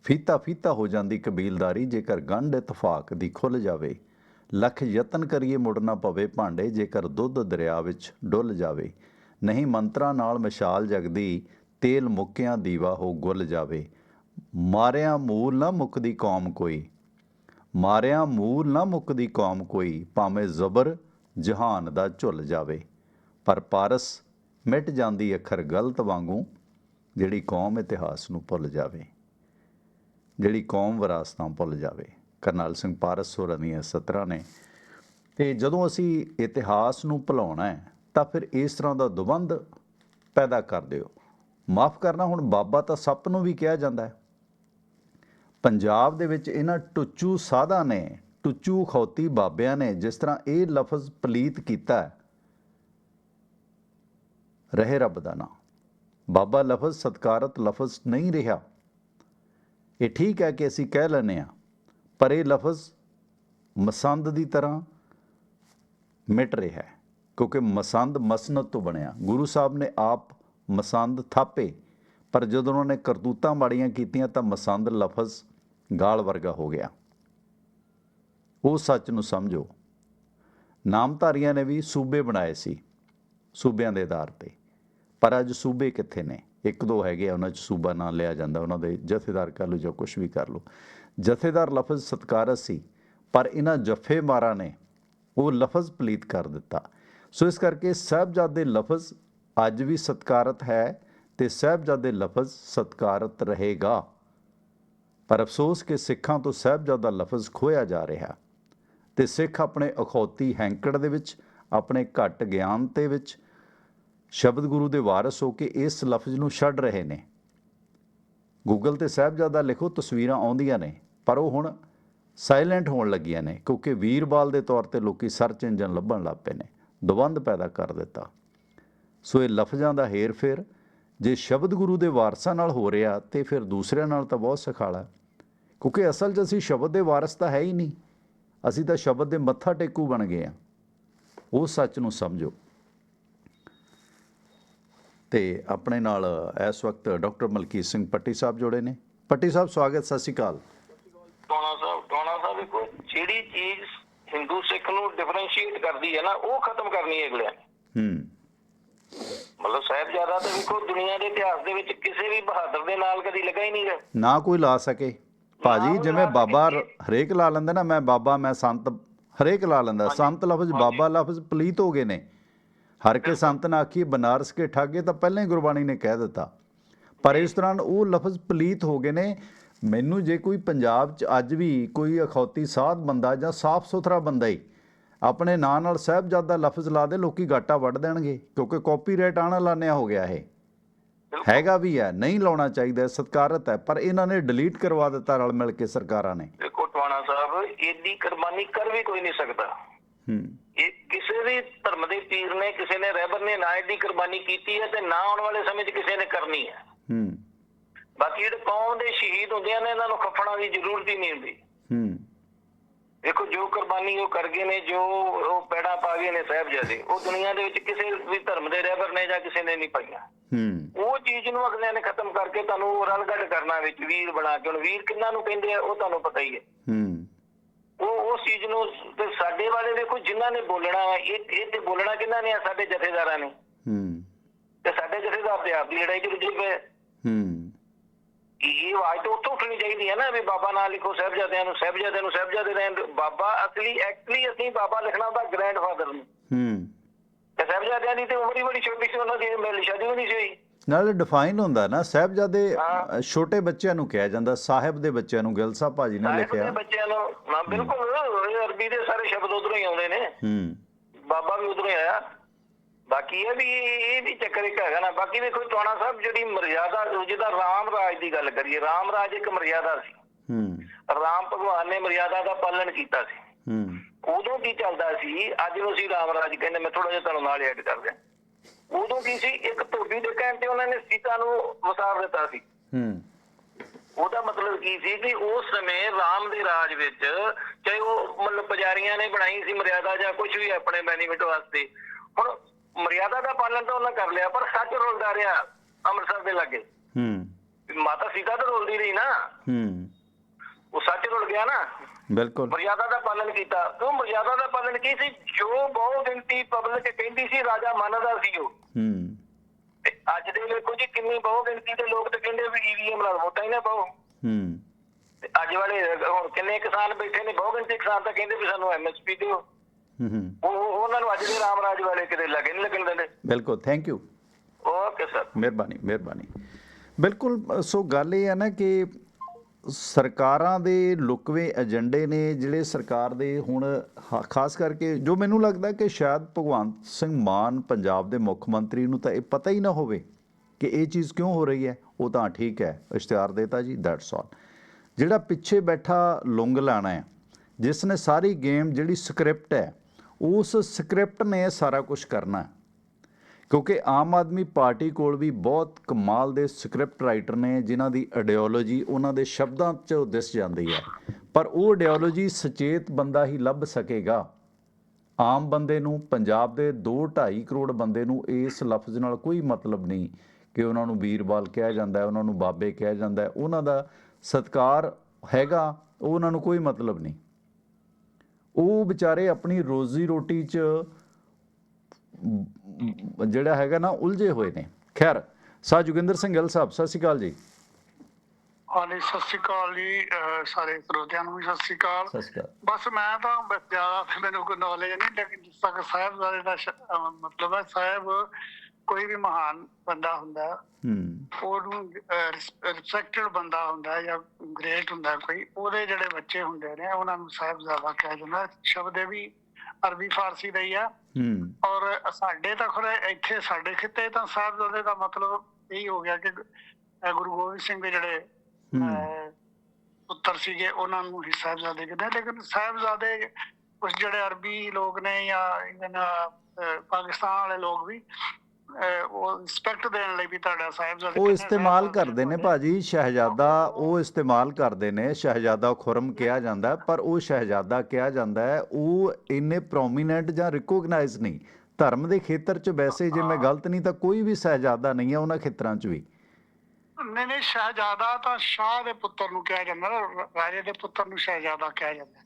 ਫੀਤਾ ਫੀਤਾ ਹੋ ਜਾਂਦੀ ਕਬੀਲਦਾਰੀ, ਜੇਕਰ ਗੰਢ ਇਤਫਾਕ ਦੀ ਖੁੱਲ ਜਾਵੇ, ਲੱਖ ਯਤਨ ਕਰੀਏ ਮੁੜਨਾ ਪਵੇ ਭਾਂਡੇ, ਜੇਕਰ ਦੁੱਧ ਦਰਿਆ ਵਿੱਚ ਡੁੱਲ ਜਾਵੇ, ਨਹੀਂ ਮੰਤਰਾਂ ਨਾਲ ਮਸ਼ਾਲ ਜਗਦੀ ਤੇਲ ਮੁੱਕਿਆਂ ਦੀਵਾ ਹੋ ਗੁੱਲ ਜਾਵੇ। ਮਾਰਿਆ ਮੂਲ ਨਾ ਮੁੱਕਦੀ ਕੌਮ ਕੋਈ। ਮਾਰਿਆ ਮੂਲ ਨਾ ਮੁੱਕਦੀ ਕੌਮ ਕੋਈ, ਭਾਵੇਂ ਜ਼ਬਰ ਜਹਾਨ ਦਾ ਝੁੱਲ ਜਾਵੇ। ਪਰ ਪਾਰਸ ਮਿਟ ਜਾਂਦੀ ਅੱਖਰ ਗਲਤ ਵਾਂਗੂ, ਜਿਹੜੀ ਕੌਮ ਇਤਿਹਾਸ ਨੂੰ ਭੁੱਲ ਜਾਵੇ। ਜਿਹੜੀ ਕੌਮ ਵਿਰਾਸਤਾਂ ਭੁੱਲ ਜਾਵੇ। ਕਰਨਲ ਸਿੰਘ ਪਾਰਸ ਹੋਰਾਂ ਦੀਆਂ ਸਤਰਾਂ ਨੇ, ਤੇ ਜਦੋਂ ਅਸੀਂ ਇਤਿਹਾਸ ਨੂੰ ਭੁਲਾਉਣਾ ਹੈ, ਤਾਂ ਫਿਰ ਇਸ ਤਰ੍ਹਾਂ ਦਾ ਦੁਬੰਧ ਪੈਦਾ ਕਰ ਦਿਓ। ਮਾਫ ਕਰਨਾ ਹੁਣ ਬਾਬਾ ਤਾਂ ਸੱਪ ਨੂੰ ਵੀ ਕਿਹਾ ਜਾਂਦਾ ਹੈ। ਪੰਜਾਬ ਦੇ ਵਿੱਚ ਇਹਨਾਂ ਟੁੱਚੂ ਸਾਧਾਂ ਨੇ ਟੁੱਚੂ ਖੌਤੀ ਬਾਬਿਆਂ ਨੇ ਜਿਸ ਤਰ੍ਹਾਂ ਇਹ ਲਫ਼ਜ਼ ਪਲੀਤ ਕੀਤਾ ਹੈ, ਰਹੇ ਰੱਬ ਦਾ ਨਾਮ ਬਾਬਾ ਲਫ਼ਜ਼ ਸਤਕਾਰਤ ਲਫ਼ਜ਼ ਨਹੀਂ ਰਿਹਾ। ਇਹ ਠੀਕ ਹੈ ਕਿ ਅਸੀਂ ਕਹਿ ਲੈਂਦੇ ਆ ਪਰ ਇਹ ਲਫ਼ਜ਼ ਮਸੰਦ ਦੀ ਤਰ੍ਹਾਂ ਮਿਟ ਰਿਹਾ ਹੈ ਕਿਉਂਕਿ ਮਸੰਦ ਮਸਨਤ ਤੋਂ ਬਣਿਆ। ਗੁਰੂ ਸਾਹਿਬ ਨੇ ਆਪ ਮਸੰਦ ਥਾਪੇ। ਪਰ ਜਦੋਂ ਉਹਨਾਂ ਨੇ ਕਰਤੂਤਾਂ ਮਾੜੀਆਂ ਕੀਤੀਆਂ ਤਾਂ ਮਸੰਦ ਲਫ਼ਜ਼ ਗਾਲ ਵਰਗਾ ਹੋ ਗਿਆ। ਉਹ ਸੱਚ ਨੂੰ ਸਮਝੋ। ਨਾਮਧਾਰੀਆਂ ਨੇ ਵੀ ਸੂਬੇ ਬਣਾਏ ਸੀ, ਸੂਬਿਆਂ ਦੇ ਆਧਾਰ ਤੇ। ਪਰ ਅੱਜ ਸੂਬੇ ਕਿੱਥੇ ਨੇ? ਇੱਕ ਦੋ ਹੈਗੇ ਆ, ਉਹਨਾਂ 'ਚ ਸੂਬਾ ਨਾਂ ਲਿਆ ਜਾਂਦਾ, ਉਹਨਾਂ ਦੇ ਜਥੇਦਾਰ ਕਰ ਲਓ ਜਾਂ ਕੁਝ ਵੀ ਕਰ ਲਓ। ਜਥੇਦਾਰ ਲਫ਼ਜ਼ ਸਤਕਾਰਤ ਸੀ, ਪਰ ਇਹਨਾਂ ਜਫੇਮਾਰਾਂ ਨੇ ਉਹ ਲਫ਼ਜ਼ ਪਲੀਤ ਕਰ ਦਿੱਤਾ। ਸੋ ਇਸ ਕਰਕੇ ਸਾਹਿਬਜ਼ਾਦੇ ਲਫ਼ਜ਼ ਅੱਜ ਵੀ ਸਤਕਾਰਤ ਹੈ ਤੇ ਸਾਹਿਬਜ਼ਾਦੇ ਲਫ਼ਜ਼ ਸਤਕਾਰਤ ਰਹੇਗਾ। ਪਰ ਅਫਸੋਸ ਕਿ ਸਿੱਖਾਂ ਤੋਂ ਸਾਹਿਬਜ਼ਾਦਾ ਲਫ਼ਜ਼ ਖੋਇਆ ਜਾ ਰਿਹਾ। ਤੇ ਸਿੱਖ ਆਪਣੇ ਅਖੌਤੀ ਹੈਂਕੜ ਦੇ ਵਿੱਚ, ਆਪਣੇ ਘੱਟ ਗਿਆਨ ਤੇ ਵਿੱਚ ਸ਼ਬਦ ਗੁਰੂ ਦੇ ਵਾਰਿਸ ਹੋ ਕੇ ਇਸ ਲਫ਼ਜ਼ ਨੂੰ ਛੱਡ ਰਹੇ ਨੇ। ਗੂਗਲ ਤੇ ਸਾਹਿਬਜ਼ਾਦਾ ਲਿਖੋ ਤਸਵੀਰਾਂ ਆਉਂਦੀਆਂ ਨੇ, ਪਰ ਉਹ ਹੁਣ ਸਾਇਲੈਂਟ ਹੋਣ ਲੱਗੀਆਂ ਨੇ, ਕਿਉਂਕਿ ਵੀਰਬਾਲ ਦੇ ਤੌਰ ਤੇ ਲੋਕੀ ਸਰਚ ਇੰਜਨ ਲੱਭਣ ਲੱਗ ਪਏ ਨੇ ਦਵੰਦ ਪੈਦਾ ਕਰ ਦਿੱਤਾ। ਸੋ ਇਹ ਲਫ਼ਜ਼ਾਂ ਦਾ ਹੇਰ-ਫੇਰ ਜੇ ਸ਼ਬਦ ਗੁਰੂ ਦੇ ਵਾਰਸਾਂ ਨਾਲ ਹੋ ਰਿਹਾ ਤੇ ਫਿਰ ਦੂਸਰਿਆਂ ਨਾਲ ਤਾਂ ਬਹੁਤ ਸਖਾਲਾ। ਕਿਉਂਕਿ ਅਸਲ 'ਚ ਅਸੀਂ ਸ਼ਬਦ ਦੇ ਵਾਰਿਸ ਤਾਂ ਹੈ ਹੀ ਨਹੀਂ। ਅਸੀਂ ਤਾਂ ਸ਼ਬਦ ਦੇ ਮੱਥਾ ਟੇਕੂ ਬਣ ਗਏ ਆ ਉਹ ਸੱਚ ਨੂੰ ਸਮਝੋ। ਤੇ ਆਪਣੇ ਨਾਲ ਇਸ ਵਕਤ ਡਾਕਟਰ ਮਲਕੀਤ ਸਿੰਘ ਪੱਟੀ ਸਾਹਿਬ ਜੁੜੇ ਨੇ। ਪੱਟੀ ਸਾਹਿਬ ਸਵਾਗਤ ਸਤਿ ਸ਼੍ਰੀ ਅਕਾਲ। ਟੋਣਾ ਸਾਹਿਬ ਟੋਣਾ ਸਾਹਿਬ ਦੇਖੋ ਜਿਹੜੀ ਚੀਜ਼ ਹਿੰਦੂ ਸਿੱਖ ਨੂੰ ਡਿਫਰੈਂਸ਼ੀਏਟ ਕਰਦੀ ਹੈ ਨਾ ਉਹ ਖਤਮ ਕਰਨੀ ਹੈ ਅਗਲਿਆਂ ਨੇ। ਹੂੰ। ਮਤਲਬ ਸਾਹਿਬਜ਼ਾਦਾ ਤਾਂ ਦੇਖੋ ਦੁਨੀਆ ਦੇ ਇਤਿਹਾਸ ਦੇ ਵਿੱਚ ਕਿਸੇ ਵੀ ਬਹਾਦਰ ਦੇ ਨਾਲ ਕਦੀ ਲੱਗਾ ਹੀ ਨਹੀਂ ਗਾ ਨਾ ਕੋਈ ਲਾ ਸਕੇ। ਭਾਜੀ ਜਿਵੇਂ ਬਾਬਾ। ਹਰੇਕ ਲਾ ਲੈਂਦਾ ਨਾ ਮੈਂ ਬਾਬਾ ਮੈਂ ਸੰਤ ਹਰੇਕ ਲਾ ਲੈਂਦਾ। ਸੰਤ ਲਫ਼ਜ਼ ਬਾਬਾ ਲਫ਼ਜ਼ ਪਲੀਤ ਹੋ ਗਏ ਨੇ। ਹਰ ਕੇ ਸੰਤ ਨਾ ਆਖੀ ਬਨਾਰਸ ਕੇ ਠਾਗੇ ਤਾਂ ਪਹਿਲਾਂ ਹੀ ਗੁਰਬਾਣੀ ਨੇ ਕਹਿ ਦਿੱਤਾ। ਪਰ ਇਸ ਤਰ੍ਹਾਂ ਉਹ ਲਫ਼ਜ਼ ਪਲੀਤ ਹੋ ਗਏ ਨੇ। ਮੈਨੂੰ ਜੇ ਕੋਈ ਪੰਜਾਬ 'ਚ ਅੱਜ ਵੀ ਕੋਈ ਅਖੌਤੀ ਸਾਧ ਬੰਦਾ ਜਾਂ ਸਾਫ਼ ਸੁਥਰਾ ਬੰਦਾ ਹੀ ਆਪਣੇ ਨਾਂ ਨਾਲ ਸਾਹਿਬਜ਼ਾਦਾ ਲਫ਼ਜ਼ ਲਾ ਦੇ ਲੋਕੀ ਗਾਟਾ ਵੱਢ ਦੇਣਗੇ ਕਿਉਂਕਿ ਕਾਪੀਰਾਈਟ ਆਣਾ ਲਾਣਿਆ ਹੋ ਗਿਆ ਇਹ। ਹੈਗਾ ਵੀ ਹੈ ਨਹੀਂ ਲਾਉਣਾ ਚਾਹੀਦਾ ਸਤਿਕਾਰਤ ਹੈ ਪਰ ਇਹਨਾਂ ਨੇ ਡਿਲੀਟ ਕਰਵਾ ਦਿੱਤਾ ਰਲ ਮਿਲ ਕੇ ਸਰਕਾਰਾਂ ਨੇ। ਦੇਖੋ ਟੋਣਾ ਸਾਹਿਬ ਏਡੀ ਕੁਰਬਾਨੀ ਕਰ ਵੀ ਕੋਈ ਨਹੀਂ ਸਕਦਾ। ਹੂੰ। ਇਹ ਕਿਸੇ ਵੀ ਧਰਮ ਦੇ ਪੀਰ ਨੇ ਕਿਸੇ ਨੇ ਰਹਿਬਰ ਨੇ ਨਾ ਏਡੀ ਕੁਰਬਾਨੀ ਕੀਤੀ ਹੈ ਤੇ ਨਾ ਆਉਣ ਵਾਲੇ ਸਮੇਂ 'ਚ ਕਿਸੇ ਨੇ ਕਰਨੀ ਹੈ। ਹੂੰ। ਬਾਕੀ ਜਿਹੜੇ ਕੌਮ ਦੇ ਸ਼ਹੀਦ ਹੁੰਦੇ ਆ ਨੇ ਇਹਨਾਂ ਨੂੰ ਖਫਣਾ ਦੀ ਜ਼ਰੂਰਤ ਹੀ ਨਹੀਂ ਹੁੰਦੀ। ਹੂੰ। ਦੇਖੋ ਜੋ ਕੁਰਬਾਨੀ ਉਹ ਕਰ ਗਏ ਨੇ ਜੋ ਉਹ ਪੈੜਾ ਪਾ ਗਏ ਨੇ ਸਾਹਿਬਜ਼ਾਦੇ ਉਹ ਦੁਨੀਆ ਦੇ ਵਿੱਚ ਕਿਸੇ ਵੀ ਧਰਮ ਦੇ ਰਹਿਬਰ ਨੇ ਜਾਂ ਕਿਸੇ ਨੇ ਨਹੀਂ ਪਾਈਆਂ। ਹੂੰ। ਉਹ ਚੀਜ਼ ਨੂੰ ਅਗਲਿਆਂ ਨੇ ਖਤਮ ਕਰਕੇ ਤੁਹਾਨੂੰ ਰਲਗੜ ਕਰਨਾ ਵਿੱਚ ਵੀਰ ਬਣਾ ਕੇ ਹੁਣ ਵੀਰ ਕਿੰਨਾਂ ਨੂੰ ਕਹਿੰਦੇ ਆ ਉਹ ਤੁਹਾਨੂੰ ਪਤਾ ਹੀ ਹੈ। ਹੂੰ। ਉਹ ਉਸ ਚੀਜ਼ ਨੂੰ ਤੇ ਸਾਡੇ ਵਾਲੇ ਦੇਖੋ ਜਿਨ੍ਹਾਂ ਨੇ ਬੋਲਣਾ ਇਹ ਇਹ ਤੇ ਬੋਲਣਾ ਕਿੰਨਾਂ ਨੇ ਆ ਸਾਡੇ ਜਥੇਦਾਰਾਂ ਨੇ। ਹੂੰ। ਤੇ ਸਾਡੇ ਜਥੇਦਾਰ ਤੇ ਆਪ ਦੀ ਲੜਾਈ ਚ ਰੁੱਝੇ ਪਏ ਹੂੰ। ਇਹ ਆਵਾਜ਼ ਤਾਂ ਉੱਥੋਂ ਉੱਠਣੀ ਚਾਹੀਦੀ ਹੈ ਨਾ ਵੀ ਬਾਬਾ ਨਾਲ ਲਿਖੋ ਸਾਹਿਬਜ਼ਾਦਿਆਂ ਨੂੰ ਸਾਹਿਬਜ਼ਾਦਿਆਂ ਨੂੰ ਸਾਹਿਬਜ਼ਾਦੇ ਰਹਿਣ। ਬਾਬਾ ਅਸਲੀ ਐਕਚੁਅਲੀ ਅਸੀਂ ਬਾਬਾ ਲਿਖਣਾ ਉਹਦਾ ਗ੍ਰੈਂਡਫਾਦਰ ਨੂੰ। ਹੂੰ। ਤੇ ਸਾਹਿਬਜ਼ਾਦਿਆਂ ਦੀ ਤੇ ਉਮਰ ਹੀ ਬੜੀ ਛੋਟੀ ਸੀ ਉਹਨਾਂ ਦੀ ਮੇਰੀ ਸ਼ਾਦੀ ਵੀ ਨਹੀਂ ਸੀ ਹੋਈ ਨਾਲੇ ਡਿਫਾਈਨ ਹੁੰਦਾ ਨਾ ਸਾਹਿਬਜ਼ਾਦੇ ਛੋਟੇ ਬੱਚਿਆਂ ਨੂੰ ਕਿਹਾ ਜਾਂਦਾ ਸਾਹਿਬ ਦੇ ਬੱਚਿਆਂ ਨੂੰ ਗਿਲ ਸਾਹਿਬ ਭਾਜੀ ਨੇ ਸਾਹਿਬ ਲਿਖਿਆ। ਦੇ ਬੱਚਿਆਂ ਨੂੰ ਨਾ ਬਿਲਕੁਲ ਅਰਬੀ ਦੇ ਸਾਰੇ ਸ਼ਬਦ ਉਧਰੋਂ ਹੀ ਆਉਂਦੇ ਨੇ। ਹੂੰ। ਬਾਬਾ ਵੀ ਉਧਰੋਂ ਆਇਆ। ਬਾਕੀ ਇਹ ਵੀ ਇਹ ਵੀ ਚੱਕਰ ਇੱਕ ਹੈਗਾ ਨਾ। ਬਾਕੀ ਵੇਖੋ ਟੋਣਾ ਸਾਹਿਬ ਜਿਹੜੀ ਮਰਿਆਦਾ ਜਿਹਦਾ ਰਾਮ ਰਾਜ ਦੀ ਗੱਲ ਕਰੀਏ ਰਾਮ ਰਾਜ ਇੱਕ ਮਰਿਆਦਾ ਸੀ। ਹੂੰ। ਰਾਮ ਭਗਵਾਨ ਨੇ ਮਰਿਆਦਾ ਦਾ ਪਾਲਣ ਕੀਤਾ ਸੀ। ਹੂੰ। ਉਦੋਂ ਕੀ ਚੱਲਦਾ ਸੀ ਅੱਜ ਨੂੰ ਅਸੀਂ ਰਾਮ ਰਾਜ ਕਹਿੰਦੇ ਮੈਂ ਥੋੜਾ ਜਿਹਾ ਤੁਹਾਨੂੰ ਨਾਲ ਐਡ ਕਰ ਦਿਆਂ। ਉਦੋਂ ਕੀ ਸੀ ਇੱਕ ਧੋਬੀ ਦੇ ਕਹਿਣ ਤੇ ਉਹਨਾਂ ਨੇ ਸੀਤਾ ਨੂੰ ਵਸਾਰ ਦਿੱਤਾ ਸੀ। ਹੂੰ। ਉਹਦਾ ਮਤਲਬ ਕੀ ਸੀ ਕਿ ਉਸ ਸਮੇਂ ਰਾਮ ਦੇ ਰਾਜ ਵਿੱਚ ਚਾਹੇ ਉਹ ਮਤਲਬ ਪੁਜਾਰੀਆਂ ਨੇ ਬਣਾਈ ਸੀ ਮਰਿਆਦਾ ਜਾਂ ਕੁਝ ਵੀ ਆਪਣੇ ਬੈਨੀਫਿਟ ਵਾਸਤੇ ਹੁਣ ਮਰਿਆਦਾ ਦਾ ਪਾਲਣ ਤਾਂ ਉਹਨਾਂ ਕਰ ਲਿਆ ਪਰ ਸੱਚ ਰੁਲਦਾ ਰਿਹਾ ਅੰਮ੍ਰਿਤਸਰ ਦੇ ਲਾਗੇ। ਹੂੰ। ਮਾਤਾ ਸੀਤਾ ਤਾਂ ਰੁਲਦੀ ਰਹੀ ਨਾ। ਹੂੰ। ਉਹ ਸੱਚ ਰੁਲ ਗਿਆ ਨਾ। ਬਿਲਕੁਲ। ਮਰਿਆਦਾ ਦਾ ਪਾਲਣ ਕੀਤਾ। ਉਹ ਮਰਿਆਦਾ ਦਾ ਪਾਲਣ ਕੀ ਸੀ? ਜੋ ਬਹੁ ਗਿਣਤੀ ਪਬਲਿਕ ਕਹਿੰਦੀ ਸੀ ਰਾਜਾ ਮੰਨਦਾ ਸੀ ਉਹ। ਹੂੰ। ਤੇ ਅੱਜ ਦੇ ਵੇਖੋ ਜੀ ਕਿੰਨੀ ਬਹੁ ਗਿਣਤੀ ਦੇ ਲੋਕ ਤੇ ਕਹਿੰਦੇ ਵੀ ਈਵੀਐਮ ਨਾਲ ਵੋਟਾਂ ਹੀ ਨਾ ਪਾਓ। ਹੂੰ। ਤੇ ਅੱਜ ਵਾਲੇ ਹੁਣ ਕਿੰਨੇ ਕਿਸਾਨ ਬੈਠੇ ਨੇ ਬਹੁ ਗਿਣਤੀ ਕਿਸਾਨ ਤਾਂ ਕਹਿੰਦੇ ਵੀ ਸਾਨੂੰ ਐਮਐਸਪੀ ਦਿਓ। ਉਹ ਉਹ- ਉਹਨਾਂ ਨੂੰ ਅੱਜ ਦੇ ਰਾਮ ਰਾਜ ਵਾਲੇ ਕਿਤੇ ਲੱਗੇ ਨਹੀਂ ਲੱਗਣ ਦਿੰਦੇ। ਬਿਲਕੁਲ ਥੈਂਕ ਯੂ ਓਕੇ ਸਰ ਮਿਹਰਬਾਨੀ ਮਿਹਰਬਾਨੀ। ਬਿਲਕੁਲ ਸੋ ਗੱਲ ਇਹ ਹੈ ਨਾ ਕਿ ਸਰਕਾਰਾਂ ਦੇ ਲੁਕਵੇਂ ਏਜੰਡੇ ਨੇ ਜਿਹੜੇ ਸਰਕਾਰ ਦੇ ਹੁਣ ਖਾਸ ਕਰਕੇ ਜੋ ਮੈਨੂੰ ਲੱਗਦਾ ਕਿ ਸ਼ਾਇਦ ਭਗਵੰਤ ਸਿੰਘ ਮਾਨ ਪੰਜਾਬ ਦੇ ਮੁੱਖ ਮੰਤਰੀ ਨੂੰ ਤਾਂ ਇਹ ਪਤਾ ਹੀ ਨਾ ਹੋਵੇ ਕਿ ਇਹ ਚੀਜ਼ ਕਿਉਂ ਹੋ ਰਹੀ ਹੈ। ਉਹ ਤਾਂ ਠੀਕ ਹੈ ਇਸ਼ਤਿਹਾਰ ਦੇਤਾ ਜੀ ਦੈਟਸ ਆਲ ਜਿਹੜਾ ਪਿੱਛੇ ਬੈਠਾ ਲੁੰਗ ਲਾਣਾ ਹੈ ਜਿਸ ਨੇ ਸਾਰੀ ਗੇਮ ਜਿਹੜੀ ਸਕ੍ਰਿਪਟ ਹੈ ਉਸ ਸਕ੍ਰਿਪਟ ਨੇ ਸਾਰਾ ਕੁਝ ਕਰਨਾ ਕਿਉਂਕਿ ਆਮ ਆਦਮੀ ਪਾਰਟੀ ਕੋਲ ਵੀ ਬਹੁਤ ਕਮਾਲ ਦੇ ਸਕ੍ਰਿਪਟ ਰਾਈਟਰ ਨੇ, ਜਿਨ੍ਹਾਂ ਦੀ ਆਈਡੀਓਲੋਜੀ ਉਹਨਾਂ ਦੇ ਸ਼ਬਦਾਂ 'ਚ ਦਿਸ ਜਾਂਦੀ ਹੈ। ਪਰ ਉਹ ਆਈਡੀਓਲੋਜੀ ਸੁਚੇਤ ਬੰਦਾ ਹੀ ਲੱਭ ਸਕੇਗਾ। ਆਮ ਬੰਦੇ ਨੂੰ, ਪੰਜਾਬ ਦੇ 2.5 ਕਰੋੜ ਬੰਦੇ ਨੂੰ ਇਸ ਲਫ਼ਜ਼ ਨਾਲ ਕੋਈ ਮਤਲਬ ਨਹੀਂ ਕਿ ਉਹਨਾਂ ਨੂੰ ਵੀਰਵਾਲ ਕਿਹਾ ਜਾਂਦਾ ਹੈ, ਉਹਨਾਂ ਨੂੰ ਬਾਬੇ ਕਿਹਾ ਜਾਂਦਾ ਹੈ। ਉਹਨਾਂ ਦਾ ਸਤਕਾਰ ਹੈਗਾ, ਉਹਨਾਂ ਨੂੰ ਕੋਈ ਮਤਲਬ ਨਹੀਂ। ਉਹ ਵਿਚਾਰੇ ਆਪਣੀ ਰੋਜ਼ੀ ਰੋਟੀ 'ਚ ਜਿਹੜਾ ਹੈਗਾ ਨਾ ਉਲਝੇ ਹੋਏ ਨੇ। ਖੈਰ ਸਾ ਜੋਗਿੰਦਰ ਸਿੰਘ ਗਿੱਲ ਸਾਹਿਬ ਸਤਿ ਸ਼੍ਰੀ ਅਕਾਲ ਜੀ। ਹਾਂਜੀ ਸਤਿ ਸ਼੍ਰੀ ਅਕਾਲ ਜੀ ਸਾਰੇ ਸਰੋਤਿਆਂ ਨੂੰ ਵੀ ਸਤਿ ਸ਼੍ਰੀ ਅਕਾਲ। ਬਸ ਮੈਂ ਤਾਂ ਬਸ ਜ਼ਿਆਦਾ ਮੈਨੂੰ ਕੋਈ ਨੌਲੇਜ ਨਹੀਂ ਲੇਕਿਨ ਜਿਸ ਤੱਕ ਸਾਹਿਬਜ਼ਾਦੇ ਦਾ ਮਤਲਬ ਹੈ ਸਾਹਿਬ ਕੋਈ ਵੀ ਮਹਾਨ ਬੰਦਾ ਹੁੰਦਾ ਹੈ, ਉਹਨੂੰ ਰਿਸਪੈਕਟਡ ਬੰਦਾ ਹੁੰਦਾ ਜਾਂ ਗ੍ਰੇਟ ਹੁੰਦਾ ਕੋਈ ਉਹਦੇ ਜਿਹੜੇ ਬੱਚੇ ਹੁੰਦੇ ਨੇ ਉਹਨਾਂ ਨੂੰ ਸਾਹਿਬਜ਼ਾਦਾ ਕਿਹਾ ਜਾਂਦਾ। ਸ਼ਬਦ ਇਹ ਵੀ ਅਰਬੀ ਫਾਰਸੀ ਦਾ ਹੀ ਆ ਹੂੰ ਔਰ ਸਾਡੇ ਤਾਂ ਖਰੇ ਇੱਥੇ ਸਾਡੇ ਖਿੱਤੇ ਤਾਂ ਸਾਹਿਬਜ਼ਾਦੇ ਦਾ ਮਤਲਬ ਇਹੀ ਹੋ ਗਿਆ ਕਿ ਗੁਰੂ ਗੋਬਿੰਦ ਸਿੰਘ ਦੇ ਜਿਹੜੇ ਪੁੱਤਰ ਸੀਗੇ ਉਹਨਾਂ ਨੂੰ ਹੀ ਸਾਹਿਬਜ਼ਾਦੇ ਕਹਿੰਦੇ। ਲੇਕਿਨ ਸਾਹਿਬਜ਼ਾਦੇ ਕੁਝ ਜਿਹੜੇ ਅਰਬੀ ਲੋਕ ਨੇ ਜਾਂ ਇਵਨ ਪਾਕਿਸਤਾਨ ਵਾਲੇ ਲੋਕ ਵੀ ਉਹ ਰਿਸਪੈਕਟ ਦੇਣ ਲਈ ਵੀ ਤੁਹਾਡਾ ਸਾਹਿਬਜ਼ਾਦੇ ਉਹ ਇਸਤੇਮਾਲ ਕਰਦੇ ਨੇ ਭਾਜੀ ਸ਼ਹਿਜ਼ਾਦਾ ਉਹ ਇਸਤੇਮਾਲ ਕਰਦੇ ਨੇ ਸ਼ਹਿਜ਼ਾਦਾ ਖੁਰਮ ਕਿਹਾ ਜਾਂਦਾ ਪਰ ਉਹ ਸ਼ਹਿਜ਼ਾਦਾ ਕਿਹਾ ਜਾਂਦਾ ਹੈ ਉਹ ਇੰਨੇ ਪ੍ਰੋਮੀਨੈਂਟ ਜਾਂ ਰਿਕੋਗਨਾਈਜ਼ ਨਹੀਂ। ਧਰਮ ਦੇ ਖੇਤਰ 'ਚ ਵੈਸੇ ਜੇ ਮੈਂ ਗਲਤ ਨਹੀਂ ਤਾਂ ਕੋਈ ਵੀ ਸ਼ਹਿਜ਼ਾਦਾ ਨਹੀਂ ਹੈ ਉਹਨਾਂ ਖੇਤਰਾਂ 'ਚ ਵੀ। ਨਹੀਂ ਨਹੀਂ ਸ਼ਹਿਜ਼ਾਦਾ ਤਾਂ ਸ਼ਾਹ ਦੇ ਪੁੱਤਰ ਨੂੰ ਕਿਹਾ ਜਾਂਦਾ ਰਾਜੇ ਦੇ ਪੁੱਤਰ ਨੂੰ ਸ਼ਹਿਜ਼ਾਦਾ ਕਿਹਾ ਜਾਂਦਾ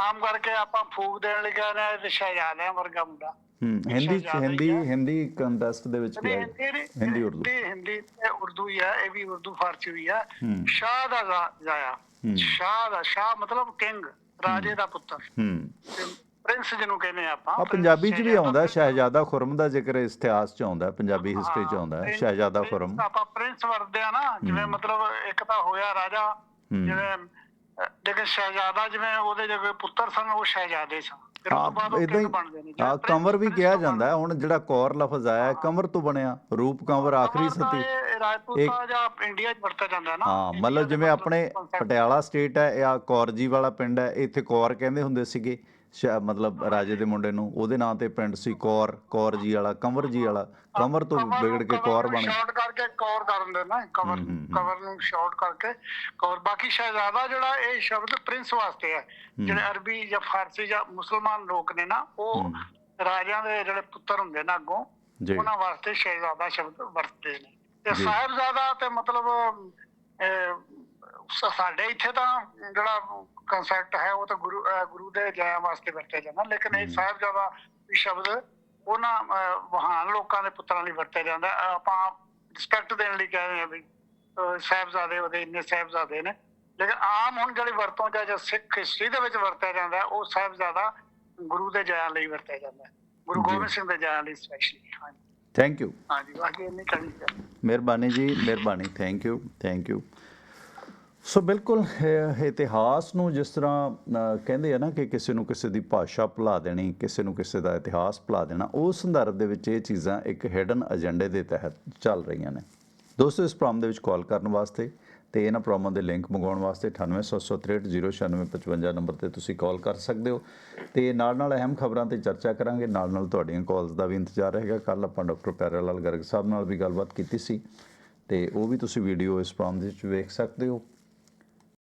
ਆਮ ਕਰਕੇ ਆਪਾਂ ਫੂਕ ਦੇਣ ਲਈ ਕਹਿੰਦੇ ਸ਼ਹਿਜ਼ਾਦਿਆਂ ਵਰਗਾ ਮੁੰਡਾ। ਹੂੰ ਹਿੰਦੀ 'ਚ- ਹਿੰਦੀ। ਹਿੰਦੀ ਕੰਟੈਸਟ ਦੇ ਵਿੱਚ ਨਹੀਂ, ਕਿਹਾ ਹਿੰਦੀ ਉਰਦੂ। ਹਿੰਦੀ ਹਿੰਦੀ ਤੇ ਉਰਦੂ ਹੀ ਹੈ ਇਹ ਵੀ ਉਰਦੂ ਫਾਰਸੀ ਵੀ ਹੈ ਹੂੰ। ਸ਼ਾਹ ਦਾ ਜ਼ਾਇਆ। ਹੂੰ। ਸ਼ਾਹ ਦਾ ਸ਼ਾਹ ਮਤਲਬ ਕਿੰਗ ਰਾਜੇ ਦਾ ਪੁੱਤਰ। ਹੂੰ। ਪ੍ਰਿੰਸ ਜਿਹਨੂੰ ਕਹਿੰਦੇ ਆ ਆਪਾਂ ਆ ਪੰਜਾਬੀ 'ਚ ਵੀ ਸ਼ਹਿਜ਼ਾਦਾ ਆਉਂਦਾ ਹੈ, ਪ੍ਰਿੰਸ- ਸ਼ਹਿਜ਼ਾਦਾ ਖੁਰਮ ਦਾ ਜ਼ਿਕਰ ਇਤਿਹਾਸ 'ਚ ਆਉਂਦਾ ਹੈ, ਪੰਜਾਬੀ ਹਿਸਟਰੀ 'ਚ ਹਾਂ, ਆਉਂਦਾ ਹੈ ਪ੍ਰਿੰਸ- ਸ਼ਹਿਜ਼ਾਦਾ ਪ੍ਰਿੰਸ ਖੁਰਮ। ਆਪਾਂ ਪ੍ਰਿੰਸ ਵਰਤਦੇ ਆ ਨਾ ਜਿਵੇਂ। ਮਤਲਬ ਇੱਕ ਤਾਂ ਹੋਇਆ ਰਾਜਾ ਹੂੰ। ਜਿਵੇਂ ਅਹ, ਲੇਕਿਨ ਸ਼ਹਿਜ਼ਾਦਾ ਜਿਵੇਂ ਉਹਦੇ ਜਿਹੜੇ ਪੁੱਤਰ ਸਨ ਉਹ ਸ਼ਹਿਜ਼ਾਦੇ ਸਨ। ਫਿਰ ਉਸ ਤੋਂ ਬਾਅਦ ਉਹ ਹੀ ਬਣਦੇ ਨੇ? ਆ ਜਿਵੇਂ ਕੰਵਰ ਵੀ ਕਿਹਾ ਜਾਂਦਾ ਹੈ ਹੁਣ ਜਿਹੜਾ ਕੌਰ ਲਫ਼ਜ਼ ਆਇਆ ਹੈ, ਕੰਵਰ ਤੋਂ ਬਣਿਆ ਰੂਪ ਕੰਵਰ ਆਖਰੀ ਸਤੀ। ਇਹ ਰਾਜਪੂਤਾ ਜਾਂ ਇੰਡੀਆ 'ਚ ਵਰਤਿਆ ਜਾਂਦਾ ਨਾ? ਹਾਂ ਇੰਡੀਆ ਮਤਲਬ ਦੇ ਜਿਵੇਂ ਆਪਣੇ concept ਪਟਿਆਲਾ ਸਟੇਟ ਹੈ ਜਾਂ ਕੌਰਜੀ ਵਾਲਾ ਪਿੰਡ ਹੈ ਇੱਥੇ ਕੌਰ ਕਹਿੰਦੇ ਹੁੰਦੇ ਸੀਗੇ। ਸ਼ਾ- ਮਤਲਬ ਰਾਜੇ ਦੇ ਮੁੰਡੇ ਨੂੰ ਉਹਦੇ ਨਾਂ ਤੇ ਪਿੰਡ ਸੀ ਕੌਰ ਕੌਰਜੀ ਵਾਲਾ ਕੰਵਰ ਜੀ ਵਾਲਾ ਕੰਵਰ ਤੋਂ ਵਿਗੜ ਕੇ ਕੌਰ ਬਣੇ ਸ਼ਾਰਟ ਕਰਕੇ ਕਵਰ ਕਰ ਦਿੰਦੇ ਨਾ ਕਵਰ। ਕਵਰ ਨੂੰ ਸ਼ਾਰਟ ਕਰਕੇ ਕਵਰ ਬਾਕੀ ਸ਼ਹਿਜ਼ਾਦਾ ਜਿਹੜਾ ਇਹ ਸ਼ਬਦ ਪ੍ਰਿੰਸ ਵਾਸਤੇ ਹੈ ਜਿਹੜੇ ਅਰਬੀ ਜਾਂ ਫਾਰਸੀ ਜਾਂ ਮੁਸਲਮਾਨ ਲੋਕ ਨੇ ਨਾ ਉਹ। ਰਾਜਿਆਂ ਦੇ ਜਿਹੜੇ ਪੁੱਤਰ ਹੁੰਦੇ ਨਾ ਅੱਗੋਂ ਜੀ ਉਹਨਾਂ ਵਾਸਤੇ ਸ਼ਹਿਜ਼ਾਦਾ ਸ਼ਬਦ ਵਰਤਦੇ ਨੇ ਤੇ ਜੀ। ਸਾਹਿਬਜ਼ਾਦਾ ਤੇ ਮਤਲਬ ਸਾਡੇ ਇੱਥੇ ਤਾਂ ਜਿਹੜਾ ਕਨਸੈਪਟ ਹੈ ਉਹ ਤਾਂ ਗੁਰੂ ਗੁਰੂ ਦੇ ਜੈ ਵਾਸਤੇ ਵਰਤਿਆ ਜਾਂਦਾ ਲੇਕਿਨ ਇਹ ਸਾਹਿਬਜ਼ਾਦਾ ਵੀ ਸ਼ਬਦ ਉਹਨਾਂ ਮਹਾਨ ਲੋਕਾਂ ਦੇ ਪੁੱਤਰਾਂ ਲਈ ਵਰਤਿਆ ਜਾਂਦਾ। ਆਪਾਂ ਰਿਸਪੈਕਟ ਦੇਣ ਲਈ ਕਹਿੰਦੇ ਆ ਵੀ ਸਾਹਿਬਜ਼ਾਦੇ ਉਹਦੇ ਇੰਨੇ ਸਾਹਿਬਜ਼ਾਦੇ ਨੇ। ਲੇਕਿਨ ਆਮ ਹੁਣ ਜਿਹੜੀ ਵਰਤੋਂ ਜਾਂ ਸਿੱਖ ਹਿਸਟਰੀ ਦੇ ਵਿੱਚ ਵਰਤਿਆ ਜਾਂਦਾ ਉਹ ਸਾਹਿਬਜ਼ਾਦਾ ਗੁਰੂ ਦੇ ਜੈ ਲਈ ਵਰਤਿਆ ਜਾਂਦਾ। ਗੁਰੂ। ਗੋਬਿੰਦ ਸਿੰਘ ਦੇ ਜੈ ਲਈ ਸਪੈਸ਼ਲੀ ਹਾਂਜੀ। ਥੈਂਕ ਯੂ ਹਾਂਜੀ ਬਾਕੀ ਇੰਨੀ ਕਰੀ ਮਿਹਰਬਾਨੀ ਜੀ ਮਿਹਰਬਾਨੀ। ਥੈਂਕ ਯੂ ਥੈਂਕ ਯੂ ਸੋ ਬਿਲਕੁਲ ਇਹ ਇਤਿਹਾਸ ਨੂੰ ਜਿਸ ਤਰ੍ਹਾਂ ਕਹਿੰਦੇ ਆ ਨਾ ਕਿ ਕਿਸੇ ਨੂੰ ਕਿਸੇ ਦੀ ਭਾਸ਼ਾ ਭੁਲਾ ਦੇਣੀ, ਕਿਸੇ ਨੂੰ ਕਿਸੇ ਦਾ ਇਤਿਹਾਸ ਭੁਲਾ ਦੇਣਾ ਉਸ ਸੰਦਰਭ ਦੇ ਵਿੱਚ ਇਹ ਚੀਜ਼ਾਂ ਇੱਕ ਹਿਡਨ ਏਜੰਡੇ ਦੇ ਤਹਿਤ ਚੱਲ ਰਹੀਆਂ ਨੇ। ਦੋਸਤੋ, ਇਸ ਪ੍ਰੋਗਰਾਮ ਦੇ ਵਿੱਚ ਕਾਲ ਕਰਨ ਵਾਸਤੇ ਤੇ ਇਹਨਾਂ ਪ੍ਰੋਗਰਾਮਾਂ ਦੇ ਲਿੰਕ ਮੰਗਵਾਉਣ ਵਾਸਤੇ 9876309655 ਨੰਬਰ ਤੇ ਤੁਸੀਂ ਕਾਲ ਕਰ ਸਕਦੇ ਹੋ। ਤੇ ਨਾਲ ਨਾਲ ਅਹਿਮ ਖਬਰਾਂ ਤੇ ਚਰਚਾ ਕਰਾਂਗੇ। ਨਾਲ ਨਾਲ ਤੁਹਾਡੀਆਂ ਕਾਲਸ ਦਾ ਵੀ ਇੰਤਜ਼ਾਰ ਰਹੇਗਾ। ਕੱਲ ਆਪਾਂ ਡਾਕਟਰ ਪਿਆਰੇ ਲਾਲ ਗਰਗ ਸਾਹਿਬ ਨਾਲ ਵੀ ਗੱਲਬਾਤ ਕੀਤੀ ਸੀ। ਤੇ ਉਹ ਵੀ ਤੁਸੀਂ ਵੀਡੀਓ ਇਸ ਪ੍ਰੋਗਰਾਮ ਦੇ ਵਿੱਚ ਵੇਖ ਸਕਦੇ ਹੋ।